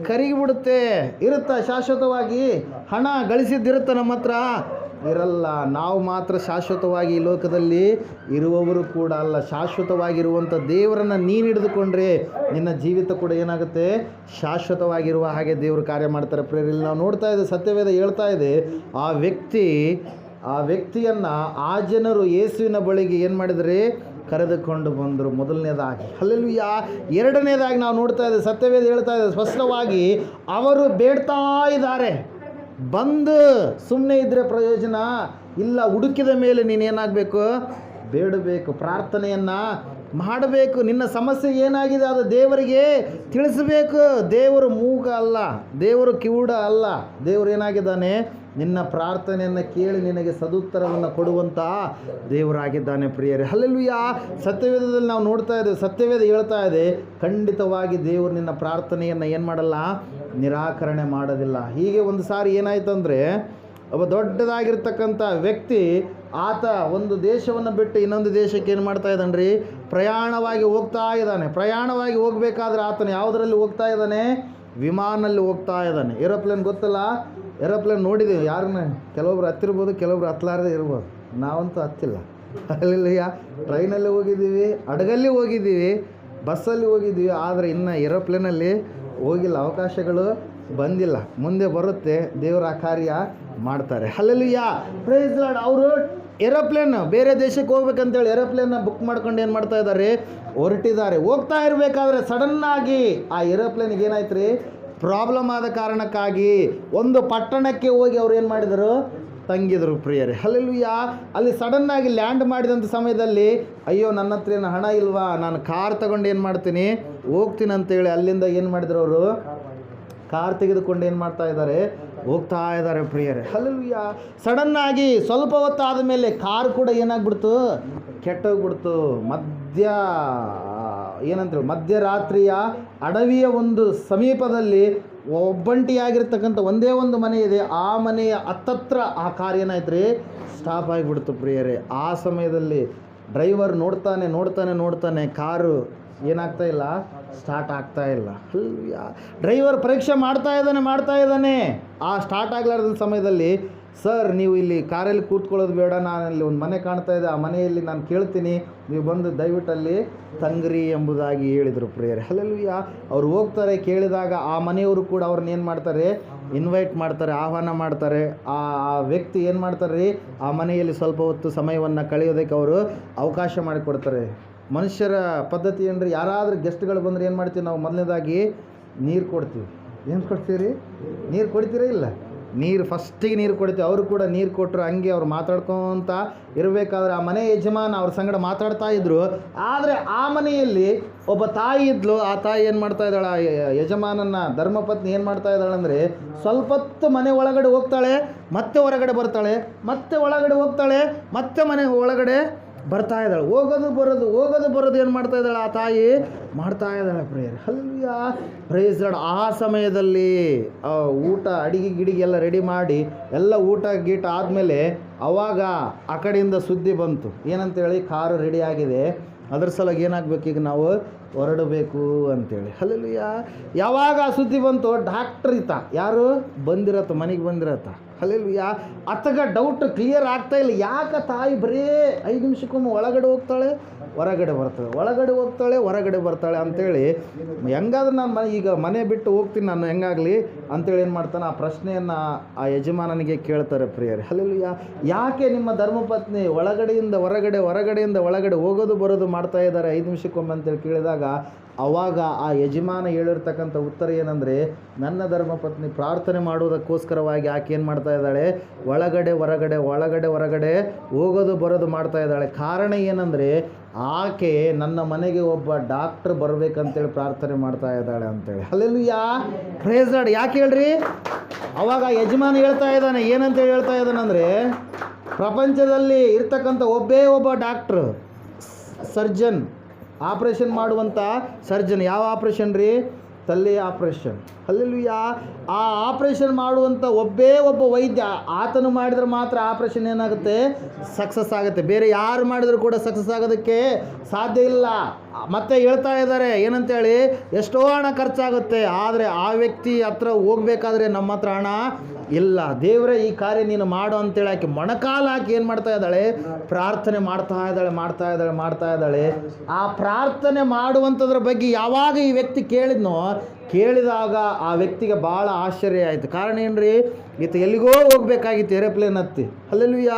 ಕರಿಗಿಬಿಡುತ್ತೆ. ಇರುತ್ತಾ ಶಾಶ್ವತವಾಗಿ? ಹಣ ಗಳಿಸಿದ್ದಿರುತ್ತೆ ನಮ್ಮ ಹತ್ರ. ಇರಲ್ಲ. ನಾವು ಮಾತ್ರ ಶಾಶ್ವತವಾಗಿ ಈ ಲೋಕದಲ್ಲಿ ಇರುವವರು ಕೂಡ ಅಲ್ಲ. ಶಾಶ್ವತವಾಗಿರುವಂಥ ದೇವರನ್ನು ನೀನು ಹಿಡಿದುಕೊಂಡ್ರೆ ನಿನ್ನ ಜೀವಿತ ಕೂಡ ಏನಾಗುತ್ತೆ? ಶಾಶ್ವತವಾಗಿರುವ ಹಾಗೆ ದೇವರು ಕಾರ್ಯ ಮಾಡ್ತಾರೆ. ಪ್ರೇರಿಯಲ್ಲಿ ನಾವು ನೋಡ್ತಾ ಇದ್ದೆ, ಸತ್ಯವೇದ ಹೇಳ್ತಾ ಇದೆ, ಆ ವ್ಯಕ್ತಿ, ಆ ವ್ಯಕ್ತಿಯನ್ನು ಆ ಜನರು ಯೇಸುವಿನ ಬಳಿಗೆ ಏನು ಮಾಡಿದರೆ? ಕರೆದುಕೊಂಡು ಬಂದರು. ಮೊದಲನೇದಾಗಿ ಅಲ್ಲೆಲ್ಲೂ ಯಾ ಎರಡನೇದಾಗಿ ನಾವು ನೋಡ್ತಾ ಇದ್ದೇವೆ ಸತ್ಯವೇದ ಹೇಳ್ತಾ ಇದೆ, ಸ್ಪಷ್ಟವಾಗಿ ಅವರು ಬೇಡ್ತಾ ಇದ್ದಾರೆ. ಬಂದು ಸುಮ್ಮನೆ ಇದ್ದರೆ ಪ್ರಯೋಜನ? ಇಲ್ಲ ಹುಡುಕಿದ ಮೇಲೆ ನೀನೇನಾಗಬೇಕು ಬೇಡಬೇಕು. ಪ್ರಾರ್ಥನೆಯನ್ನು ಮಾಡಬೇಕು. ನಿನ್ನ ಸಮಸ್ಯೆ ಏನಾಗಿದೆ ಅದು ದೇವರಿಗೆ ತಿಳಿಸಬೇಕು. ದೇವರು ಮೂಗ ಅಲ್ಲ, ದೇವರು ಕಿವುಡ ಅಲ್ಲ. ದೇವರು ಏನಾಗಿದ್ದಾನೆ? ನಿನ್ನ ಪ್ರಾರ್ಥನೆಯನ್ನು ಕೇಳಿ ನಿನಗೆ ಸದುತ್ತರವನ್ನು ಕೊಡುವಂತಹ ದೇವರಾಗಿದ್ದಾನೆ ಪ್ರಿಯರೇ. ಅಲ್ಲೆಲ್ಲೂಯ ಸತ್ಯವೇದದಲ್ಲಿ ನಾವು ನೋಡ್ತಾ ಇದ್ದೇವೆ, ಸತ್ಯವೇದ ಹೇಳ್ತಾ ಇದೆ, ಖಂಡಿತವಾಗಿ ದೇವರು ನಿನ್ನ ಪ್ರಾರ್ಥನೆಯನ್ನು ಏನು ಮಾಡಲ್ಲ? ನಿರಾಕರಣೆ ಮಾಡೋದಿಲ್ಲ. ಹೀಗೆ ಒಂದು ಸಾರಿ ಏನಾಯ್ತಂದರೆ, ಒಬ್ಬ ದೊಡ್ಡದಾಗಿರ್ತಕ್ಕಂಥ ವ್ಯಕ್ತಿ ಆತ ಒಂದು ದೇಶವನ್ನು ಬಿಟ್ಟು ಇನ್ನೊಂದು ದೇಶಕ್ಕೆ ಏನು ಮಾಡ್ತಾ ಇದ್ದಾನೆ ರೀ ಪ್ರಯಾಣವಾಗಿ ಹೋಗ್ತಾ ಇದ್ದಾನೆ. ಪ್ರಯಾಣವಾಗಿ ಹೋಗಬೇಕಾದ್ರೆ ಆತನು ಯಾವುದರಲ್ಲಿ ಹೋಗ್ತಾ ಇದ್ದಾನೆ? ವಿಮಾನಲ್ಲಿ ಹೋಗ್ತಾ ಇದ್ದಾನೆ. ಏರೋಪ್ಲೇನ್ ಗೊತ್ತಲ್ಲ? ಏರೋಪ್ಲೇನ್ ನೋಡಿದ್ದೀವಿ. ಯಾರನ್ನ? ಕೆಲವೊಬ್ರು ಹತ್ತಿರ್ಬೋದು, ಕೆಲವೊಬ್ರು ಹತ್ತಲಾರದೆ ಇರ್ಬೋದು. ನಾವಂತೂ ಹತ್ತಿಲ್ಲ. ಅಲ್ಲಿಲ್ಲಯ್ಯ, ಟ್ರೈನಲ್ಲಿ ಹೋಗಿದ್ದೀವಿ, ಹಡಗಲ್ಲಿ ಹೋಗಿದ್ದೀವಿ, ಬಸ್ಸಲ್ಲಿ ಹೋಗಿದ್ದೀವಿ. ಆದರೆ ಇನ್ನು ಏರೋಪ್ಲೇನಲ್ಲಿ ಹೋಗಿಲ್ಲ. ಅವಕಾಶಗಳು ಬಂದಿಲ್ಲ. ಮುಂದೆ ಬರುತ್ತೆ ದೇವರ ಕಾರ್ಯ ಮಾಡ್ತಾರೆ. ಅಲ್ಲೆಲ್ಲೂಯ್ಯ ಪ್ರೈಸ್ ಲಾರ್ಡ್ ಅವರು ಏರೋಪ್ಲೇನ್ ಬೇರೆ ದೇಶಕ್ಕೆ ಹೋಗ್ಬೇಕಂತೇಳಿ ಏರೋಪ್ಲೇನ್ನ ಬುಕ್ ಮಾಡ್ಕೊಂಡು ಏನು ಮಾಡ್ತಾ ಇದ್ದಾರೆ? ಹೊರಟಿದ್ದಾರೆ. ಹೋಗ್ತಾ ಇರಬೇಕಾದ್ರೆ ಸಡನ್ನಾಗಿ ಆ ಏರೋಪ್ಲೇನ್ಗೆ ಏನಾಯ್ತು ರೀ ಪ್ರಾಬ್ಲಮ್ ಆದ ಕಾರಣಕ್ಕಾಗಿ ಒಂದು ಪಟ್ಟಣಕ್ಕೆ ಹೋಗಿ ಅವ್ರು ಏನು ಮಾಡಿದರು? ತಂಗಿದ್ರು ಪ್ರಿಯರೇ. ಅಲ್ಲೆಲ್ಲೂಯ್ಯ ಅಲ್ಲಿ ಸಡನ್ನಾಗಿ ಲ್ಯಾಂಡ್ ಮಾಡಿದಂಥ ಸಮಯದಲ್ಲಿ, ಅಯ್ಯೋ, ನನ್ನ ಹತ್ರ ಏನು ಹಣ ಇಲ್ವಾ? ನಾನು ಕಾರ್ ತಗೊಂಡು ಏನು ಮಾಡ್ತೀನಿ? ಹೋಗ್ತೀನಿ ಅಂತೇಳಿ ಅಲ್ಲಿಂದ ಏನು ಮಾಡಿದ್ರು ಅವರು? ಕಾರ್ ತೆಗೆದುಕೊಂಡು ಏನು ಮಾಡ್ತಾ ಇದ್ದಾರೆ? ಹೋಗ್ತಾ ಇದ್ದಾರೆ ಪ್ರಿಯರೇ. ಅಲ್ಲೆಲ್ಲೂಯ್ಯ ಸಡನ್ನಾಗಿ ಸ್ವಲ್ಪ ಹೊತ್ತಾದ ಮೇಲೆ ಕಾರ್ ಕೂಡ ಏನಾಗ್ಬಿಡ್ತು? ಕೆಟ್ಟೋಗ್ಬಿಡ್ತು. ಮಧ್ಯ ಏನಂತಾರೆ ಮಧ್ಯರಾತ್ರಿಯ ಅಡವಿಯ ಒಂದು ಸಮೀಪದಲ್ಲಿ ಒಬ್ಬಂಟಿಯಾಗಿರ್ತಕ್ಕಂಥ ಒಂದೇ ಒಂದು ಮನೆ ಇದೆ. ಆ ಮನೆಯ ಹತ್ತತ್ರ ಆ ಕಾರ್ ಏನಾಯ್ತು ರೀ ಸ್ಟಾಪ್ ಆಗಿಬಿಡ್ತು ಪ್ರಿಯರೇ. ಆ ಸಮಯದಲ್ಲಿ ಡ್ರೈವರ್ ನೋಡ್ತಾನೆ ನೋಡ್ತಾನೆ ನೋಡ್ತಾನೆ ಕಾರು ಏನಾಗ್ತಾ ಇಲ್ಲ? ಸ್ಟಾರ್ಟ್ ಆಗ್ತಾ ಇಲ್ಲ. ಡ್ರೈವರ್ ಪರೀಕ್ಷೆ ಮಾಡ್ತಾ ಇದ್ದಾನೆ ಮಾಡ್ತಾ ಇದ್ದಾನೆ. ಆ ಸ್ಟಾರ್ಟ್ ಆಗಲಾರ್ದ ಸಮಯದಲ್ಲಿ, ಸರ್, ನೀವು ಇಲ್ಲಿ ಕಾರಲ್ಲಿ ಕೂತ್ಕೊಳ್ಳೋದು ಬೇಡ, ನಾನು ಅಲ್ಲಿ ಒಂದು ಮನೆ ಕಾಣ್ತಾ ಇದೆ, ಆ ಮನೆಯಲ್ಲಿ ನಾನು ಕೇಳ್ತೀನಿ. ನೀವು ಬಂದು ದಯವಿಟ್ಟು ಅಲ್ಲಿ ತಂಗ್ರಿ ಎಂಬುದಾಗಿ ಹೇಳಿದರು ಪ್ರೇಯರ್. ಅಲ್ಲಲ್ವಿಯ ಅವ್ರು ಹೋಗ್ತಾರೆ, ಕೇಳಿದಾಗ ಆ ಮನೆಯವರು ಕೂಡ ಅವ್ರನ್ನ ಏನು ಮಾಡ್ತಾರೆ? ಇನ್ವೈಟ್ ಮಾಡ್ತಾರೆ, ಆಹ್ವಾನ ಮಾಡ್ತಾರೆ. ಆ ಆ ವ್ಯಕ್ತಿ ಏನು ಮಾಡ್ತಾರೆ ರೀ ಆ ಮನೆಯಲ್ಲಿ ಸ್ವಲ್ಪ ಹೊತ್ತು ಸಮಯವನ್ನು ಕಳೆಯೋದಕ್ಕೆ ಅವರು ಅವಕಾಶ ಮಾಡಿಕೊಡ್ತಾರೆ. ಮನುಷ್ಯರ ಪದ್ಧತಿ ಏನ್ರಿ ಯಾರಾದರೂ ಗೆಸ್ಟ್ಗಳು ಬಂದರೆ ಏನು ಮಾಡ್ತೀವಿ ನಾವು ಮೊದಲನೇದಾಗಿ ನೀರು ಕೊಡ್ತೀವಿ. ಏನು ಕೊಡ್ತೀವಿ ರೀ ನೀರು ಕೊಡ್ತೀರಾ ಇಲ್ಲ? ನೀರು ಫಸ್ಟಿಗೆ ನೀರು ಕೊಡ್ತೀವಿ. ಅವರು ಕೂಡ ನೀರು ಕೊಟ್ಟರು ಹಂಗೆ ಅವ್ರು ಮಾತಾಡ್ಕೊತ ಇರಬೇಕಾದ್ರೆ ಆ ಮನೆ ಯಜಮಾನ ಅವ್ರ ಸಂಗಡ ಮಾತಾಡ್ತಾ ಇದ್ರು. ಆದರೆ ಆ ಮನೆಯಲ್ಲಿ ಒಬ್ಬ ತಾಯಿ ಇದ್ಲು. ಆ ತಾಯಿ ಏನು ಮಾಡ್ತಾ ಇದ್ದಾಳೆ? ಆ ಯಜಮಾನನ ಧರ್ಮಪತ್ನಿ ಏನು ಮಾಡ್ತಾ ಇದ್ದಾಳೆ ಸ್ವಲ್ಪ ಹೊತ್ತು ಮನೆ ಒಳಗಡೆ ಹೋಗ್ತಾಳೆ, ಮತ್ತೆ ಹೊರಗಡೆ ಬರ್ತಾಳೆ, ಮತ್ತೆ ಒಳಗಡೆ ಹೋಗ್ತಾಳೆ, ಮತ್ತೆ ಮನೆ ಒಳಗಡೆ ಬರ್ತಾ ಇದ್ದಾಳೆ. ಹೋಗೋದು ಬರೋದು ಹೋಗೋದು ಬರೋದು ಏನು ಮಾಡ್ತಾ ಇದ್ದಾಳೆ ಆ ತಾಯಿ? ಮಾಡ್ತಾ ಇದ್ದಾಳೆ ಪ್ರೇಯರ್. ಅಲ್ಲಿಯ ಪ್ರೈಸ್ ಆ ಸಮಯದಲ್ಲಿ ಊಟ, ಅಡಿಗೆ ಗಿಡಿಗೆ ಎಲ್ಲ ರೆಡಿ ಮಾಡಿ, ಎಲ್ಲ ಊಟ ಗೀಟ ಆದಮೇಲೆ ಅವಾಗ ಆ ಕಡೆಯಿಂದ ಸುದ್ದಿ ಬಂತು. ಏನಂತೇಳಿ ಕಾರು ರೆಡಿ ಆಗಿದೆ. ಅದ್ರ ಸಲಗ ಏನಾಗಬೇಕು ಈಗ ನಾವು? ಹೊರಡಬೇಕು ಅಂತೇಳಿ. ಅಲ್ಲಲ್ಲಿಯ ಯಾವಾಗ ಆ ಸುದ್ದಿ ಬಂತು ಡಾಕ್ಟ್ರ್ ಈತ ಯಾರು? ಬಂದಿರತ್ತ, ಮನೆಗೆ ಬಂದಿರತ್ತ. ಯಾ ಅತ್ತಗ ಡೌಟ್ ಕ್ಲಿಯರ್ ಆಗ್ತಾ ಇಲ್ಲ. ಯಾಕೆ ತಾಯಿ ಬರೀ ಐದು ನಿಮಿಷಕ್ಕೊಮ್ಮೆ ಒಳಗಡೆ ಹೋಗ್ತಾಳೆ? ಹೊರಗಡೆ ಬರ್ತಾಳೆ. ಒಳಗಡೆ ಹೋಗ್ತಾಳೆ, ಹೊರಗಡೆ ಬರ್ತಾಳೆ ಅಂತೇಳಿ. ಹೆಂಗಾದ್ರೂ ನಾನು ಮನೆ, ಈಗ ಮನೆ ಬಿಟ್ಟು ಹೋಗ್ತೀನಿ ನಾನು, ಹೆಂಗಾಗಲಿ? ಅಂತೇಳಿ ಏನು ಮಾಡ್ತಾನೆ? ಆ ಪ್ರಶ್ನೆಯನ್ನು ಆ ಯಜಮಾನನಿಗೆ ಕೇಳ್ತಾರೆ ಪ್ರಿಯರಿ. ಅಲ್ಲೆಲ್ವಿಯ ಯಾಕೆ ನಿಮ್ಮ ಧರ್ಮಪತ್ನಿ ಒಳಗಡೆಯಿಂದ ಹೊರಗಡೆ, ಹೊರಗಡೆಯಿಂದ ಒಳಗಡೆ ಹೋಗೋದು, ಬರೋದು ಮಾಡ್ತಾ ಇದ್ದಾರೆ ಐದು ನಿಮಿಷಕ್ಕೊಮ್ಮೆ ಅಂತೇಳಿ ಕೇಳಿದಾಗ ಅವಾಗ ಆ ಯಜಮಾನ ಹೇಳಿರ್ತಕ್ಕಂಥ ಉತ್ತರ ಏನಂದರೆ, ನನ್ನ ಧರ್ಮಪತ್ನಿ ಪ್ರಾರ್ಥನೆ ಮಾಡುವುದಕ್ಕೋಸ್ಕರವಾಗಿ ಆಕೆ ಏನು ಮಾಡ್ತಾ ಇದ್ದಾಳೆ? ಒಳಗಡೆ, ಹೊರಗಡೆ ಒಳಗಡೆ, ಹೊರಗಡೆ ಹೋಗೋದು, ಬರೋದು ಮಾಡ್ತಾ ಇದ್ದಾಳೆ. ಕಾರಣ ಏನಂದರೆ, ಆಕೆ ನನ್ನ ಮನೆಗೆ ಒಬ್ಬ ಡಾಕ್ಟ್ರ್ ಬರಬೇಕಂತೇಳಿ ಪ್ರಾರ್ಥನೆ ಮಾಡ್ತಾ ಇದ್ದಾಳೆ ಅಂತೇಳಿ. ಅಲ್ಲೆಲ್ಲೂ ಯಾ ಪ್ರೇಸ್ ಲಾರ್ಡ್ ಯಾಕೆ ಹೇಳ್ರಿ? ಅವಾಗ ಯಜಮಾನ ಹೇಳ್ತಾ ಇದ್ದಾನೆ. ಏನಂತೇಳಿ ಹೇಳ್ತಾ ಇದ್ದಾನೆ ಅಂದರೆ, ಪ್ರಪಂಚದಲ್ಲಿ ಇರ್ತಕ್ಕಂಥ ಒಬ್ಬೇ ಒಬ್ಬ ಡಾಕ್ಟ್ರು ಸರ್ಜನ್. ಆಪ್ರೇಷನ್ ಮಾಡುವಂಥ ಸರ್ಜನ್ ಯಾವ ಆಪ್ರೇಷನ್ ರೀ? ತಲೆ ಆಪ್ರೇಷನ್. ಅಲ್ಲಿ ಆ ಆಪ್ರೇಷನ್ ಮಾಡುವಂಥ ಒಬ್ಬೇ ಒಬ್ಬ ವೈದ್ಯ, ಆತನು ಮಾಡಿದ್ರೆ ಮಾತ್ರ ಆಪ್ರೇಷನ್ ಏನಾಗುತ್ತೆ? ಸಕ್ಸಸ್ ಆಗುತ್ತೆ. ಬೇರೆ ಯಾರು ಮಾಡಿದ್ರು ಕೂಡ ಸಕ್ಸಸ್ ಆಗೋದಕ್ಕೆ ಸಾಧ್ಯ ಇಲ್ಲ. ಮತ್ತೆ ಹೇಳ್ತಾ ಇದ್ದಾರೆ, ಏನಂತೇಳಿ? ಎಷ್ಟೋ ಹಣ ಖರ್ಚಾಗುತ್ತೆ, ಆದರೆ ಆ ವ್ಯಕ್ತಿ ಹತ್ರ ಹೋಗ್ಬೇಕಾದ್ರೆ ನಮ್ಮ ಹತ್ರ ಹಣ ಇಲ್ಲ. ದೇವರೇ, ಈ ಕಾರ್ಯ ನೀನು ಮಾಡು ಅಂತೇಳಿ ಆಕೆ ಮೊಣಕಾಲ ಹಾಕಿ ಏನು ಮಾಡ್ತಾ ಇದ್ದಾಳೆ? ಪ್ರಾರ್ಥನೆ ಮಾಡ್ತಾ ಇದ್ದಾಳೆ ಮಾಡ್ತಾ ಇದ್ದಾಳೆ ಮಾಡ್ತಾ ಇದ್ದಾಳೆ. ಆ ಪ್ರಾರ್ಥನೆ ಮಾಡುವಂಥದ್ರ ಬಗ್ಗೆ ಯಾವಾಗ ಈ ವ್ಯಕ್ತಿ ಕೇಳಿದ್ನೋ ಕೇಳಿದಾಗ ಆ ವ್ಯಕ್ತಿಗೆ ಭಾಳ ಆಶ್ಚರ್ಯ ಆಯಿತು. ಕಾರಣ ಏನ್ರಿ? ಈತ ಎಲ್ಲಿಗೋ ಹೋಗ್ಬೇಕಾಗಿತ್ತು ಏರೋಪ್ಲೇನ್ ಹತ್ತಿ. ಅಲ್ಲೆಲ್ವಿಯ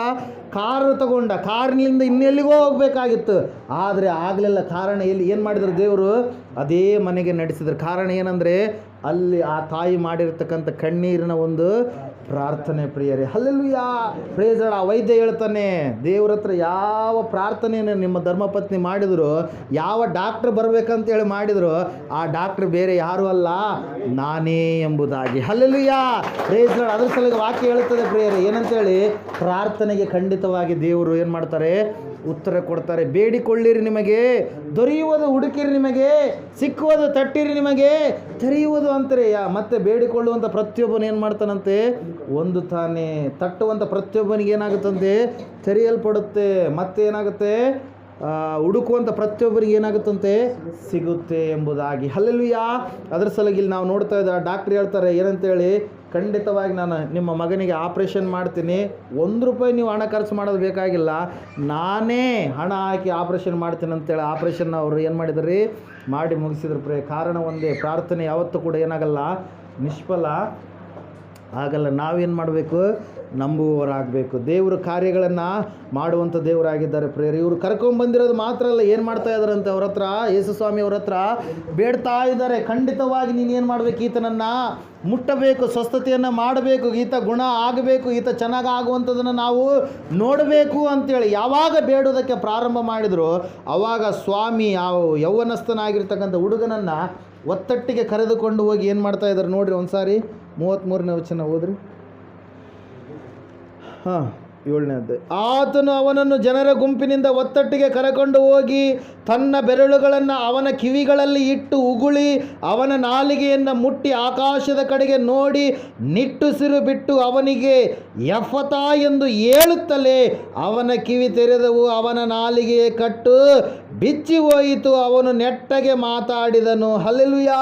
ಕಾರು ತಗೊಂಡ. ಕಾರಿನಿಂದ ಇನ್ನೆಲ್ಲಿಗೋ ಹೋಗ್ಬೇಕಾಗಿತ್ತು. ಆದರೆ ಆಗಲಿಲ್ಲ. ಕಾರಣ ಎಲ್ಲಿ, ಏನು ಮಾಡಿದ್ರು ದೇವರು? ಅದೇ ಮನೆಗೆ ನಡೆಸಿದ್ರು. ಕಾರಣ ಏನಂದರೆ, ಅಲ್ಲಿ ಆ ತಾಯಿ ಮಾಡಿರ್ತಕ್ಕಂಥ ಕಣ್ಣೀರಿನ ಒಂದು ಪ್ರಾರ್ಥನೆ ಪ್ರಿಯರೇ ಅಲ್ಲೆಲ್ಲೂಯ ಪ್ರೇಜಳ ಆ ವೈದ್ಯ ಹೇಳ್ತಾನೆ, ದೇವ್ರ ಹತ್ರ ಯಾವ ಪ್ರಾರ್ಥನೆಯನ್ನು ನಿಮ್ಮ ಧರ್ಮಪತ್ನಿ ಮಾಡಿದ್ರು, ಯಾವ ಡಾಕ್ಟ್ರ್ ಬರಬೇಕಂತ ಹೇಳಿ ಮಾಡಿದ್ರು, ಆ ಡಾಕ್ಟ್ರ್ ಬೇರೆ ಯಾರೂ ಅಲ್ಲ, ನಾನೇ ಎಂಬುದಾಗಿ. ಅಲ್ಲೆಲ್ಲೂಯ ಪ್ರೇಜಳ ಅದ್ರ ಸಲುವಾಗಿ ವಾಕ್ಯ ಹೇಳುತ್ತದೆ ಪ್ರಿಯರೇ, ಏನಂತೇಳಿ, ಪ್ರಾರ್ಥನೆಗೆ ಖಂಡಿತವಾಗಿ ದೇವರು ಏನು ಮಾಡ್ತಾರೆ ಉತ್ತರ ಕೊಡ್ತಾರೆ. ಬೇಡಿಕೊಳ್ಳಿರಿ ನಿಮಗೆ, ದೊರೆಯುವುದು ಹುಡುಕಿರಿ ನಿಮಗೆ, ಸಿಕ್ಕುವುದು ತಟ್ಟಿರಿ ನಿಮಗೆ, ತೆರೆಯುವುದು ಅಂತಾರೆ. ಯಾ, ಮತ್ತೆ ಬೇಡಿಕೊಳ್ಳುವಂಥ ಪ್ರತಿಯೊಬ್ಬನು ಏನು ಮಾಡ್ತಾನಂತೆ? ಒಂದು ತಾನೇ. ತಟ್ಟುವಂಥ ಪ್ರತಿಯೊಬ್ಬನಿಗೆ ಏನಾಗುತ್ತಂತೆ? ತೆರೆಯಲ್ಪಡುತ್ತೆ. ಮತ್ತೆ ಏನಾಗುತ್ತೆ? ಹುಡುಕುವಂಥ ಪ್ರತಿಯೊಬ್ಬರಿಗೆ ಏನಾಗುತ್ತಂತೆ? ಸಿಗುತ್ತೆ ಎಂಬುದಾಗಿ. ಅಲ್ಲೆಲ್ಲೂಯ ಅದ್ರ ಸಲುವಾಗಿ ಇಲ್ಲಿ ನಾವು ನೋಡ್ತಾ ಇದ್ದ ಡಾಕ್ಟ್ರ್ ಹೇಳ್ತಾರೆ, ಏನಂತೇಳಿ? ಖಂಡಿತವಾಗಿ ನಾನು ನಿಮ್ಮ ಮಗನಿಗೆ ಆಪ್ರೇಷನ್ ಮಾಡ್ತೀನಿ. ಒಂದು ರೂಪಾಯಿ ನೀವು ಹಣ ಖರ್ಚು ಮಾಡೋದು ಬೇಕಾಗಿಲ್ಲ. ನಾನೇ ಹಣ ಹಾಕಿ ಆಪ್ರೇಷನ್ ಮಾಡ್ತೀನಿ ಅಂತೇಳಿ ಆಪ್ರೇಷನ್ ಅವರು ಏನು ಮಾಡಿದ್ರಿ? ಮಾಡಿ ಮುಗಿಸಿದ್ರು ಪ್ರೇ ಕಾರಣ ಒಂದೇ, ಪ್ರಾರ್ಥನೆ ಯಾವತ್ತೂ ಕೂಡ ಏನಾಗಲ್ಲ. ನಿಷ್ಫಲ. ಆಗಲ್ಲ. ನಾವೇನು ಮಾಡಬೇಕು? ನಂಬುವವರಾಗಬೇಕು. ದೇವರ ಕಾರ್ಯಗಳನ್ನು ಮಾಡುವಂಥ ದೇವರಾಗಿದ್ದಾರೆ ಪ್ರೇಯರ್. ಇವರು ಕರ್ಕೊಂಬಂದಿರೋದು ಮಾತ್ರ ಅಲ್ಲ, ಏನು ಮಾಡ್ತಾ ಅಂತ ಅವ್ರ ಹತ್ರ ಯೇಸು ಸ್ವಾಮಿ ಅವ್ರ ಹತ್ರ ಬೇಡ್ತಾ ಇದ್ದಾರೆ. ಖಂಡಿತವಾಗಿ ನೀನು ಏನು ಮಾಡಬೇಕು? ಈತನನ್ನು ಮುಟ್ಟಬೇಕು, ಸ್ವಸ್ಥತೆಯನ್ನು ಮಾಡಬೇಕು, ಈತ ಗುಣ ಆಗಬೇಕು, ಈತ ಚೆನ್ನಾಗಿ ಆಗುವಂಥದ್ದನ್ನು ನಾವು ನೋಡಬೇಕು ಅಂತೇಳಿ ಯಾವಾಗ ಬೇಡೋದಕ್ಕೆ ಪ್ರಾರಂಭ ಮಾಡಿದ್ರು, ಅವಾಗ ಸ್ವಾಮಿ ಯಾವ ಯೌವನಸ್ಥನಾಗಿರ್ತಕ್ಕಂಥ ಹುಡುಗನನ್ನು ಒತ್ತಟ್ಟಿಗೆ ಕರೆದುಕೊಂಡು ಹೋಗಿ ಏನು ಮಾಡ್ತಾ ಇದ್ದಾರೆ ನೋಡ್ರಿ ಒಂದು ಸಾರಿ ಮೂವತ್ತ್ಮೂರನೇ ವಚನ ಓದ್ರಿ. ಹಾಂ ಅಧ್ಯಾಯ ಆತನು ಅವನನ್ನು ಜನರ ಗುಂಪಿನಿಂದ ಒತ್ತಟ್ಟಿಗೆ ಕರೆಕೊಂಡು ಹೋಗಿ ತನ್ನ ಬೆರಳುಗಳನ್ನು ಅವನ ಕಿವಿಗಳಲ್ಲಿ ಇಟ್ಟು ಉಗುಳಿ ಅವನ ನಾಲಿಗೆಯನ್ನು ಮುಟ್ಟಿ ಆಕಾಶದ ಕಡೆಗೆ ನೋಡಿ ನಿಟ್ಟುಸಿರು ಬಿಟ್ಟು ಅವನಿಗೆ ಎಫತಾ ಎಂದು ಹೇಳುತ್ತಲೇ ಅವನ ಕಿವಿ ತೆರೆದವು, ಅವನ ನಾಲಿಗೆಯ ಕಟ್ಟು ಬಿಚ್ಚಿ ಹೋಯಿತು, ಅವನು ನೆಟ್ಟಗೆ ಮಾತಾಡಿದನು. ಹಲಲುಯಾ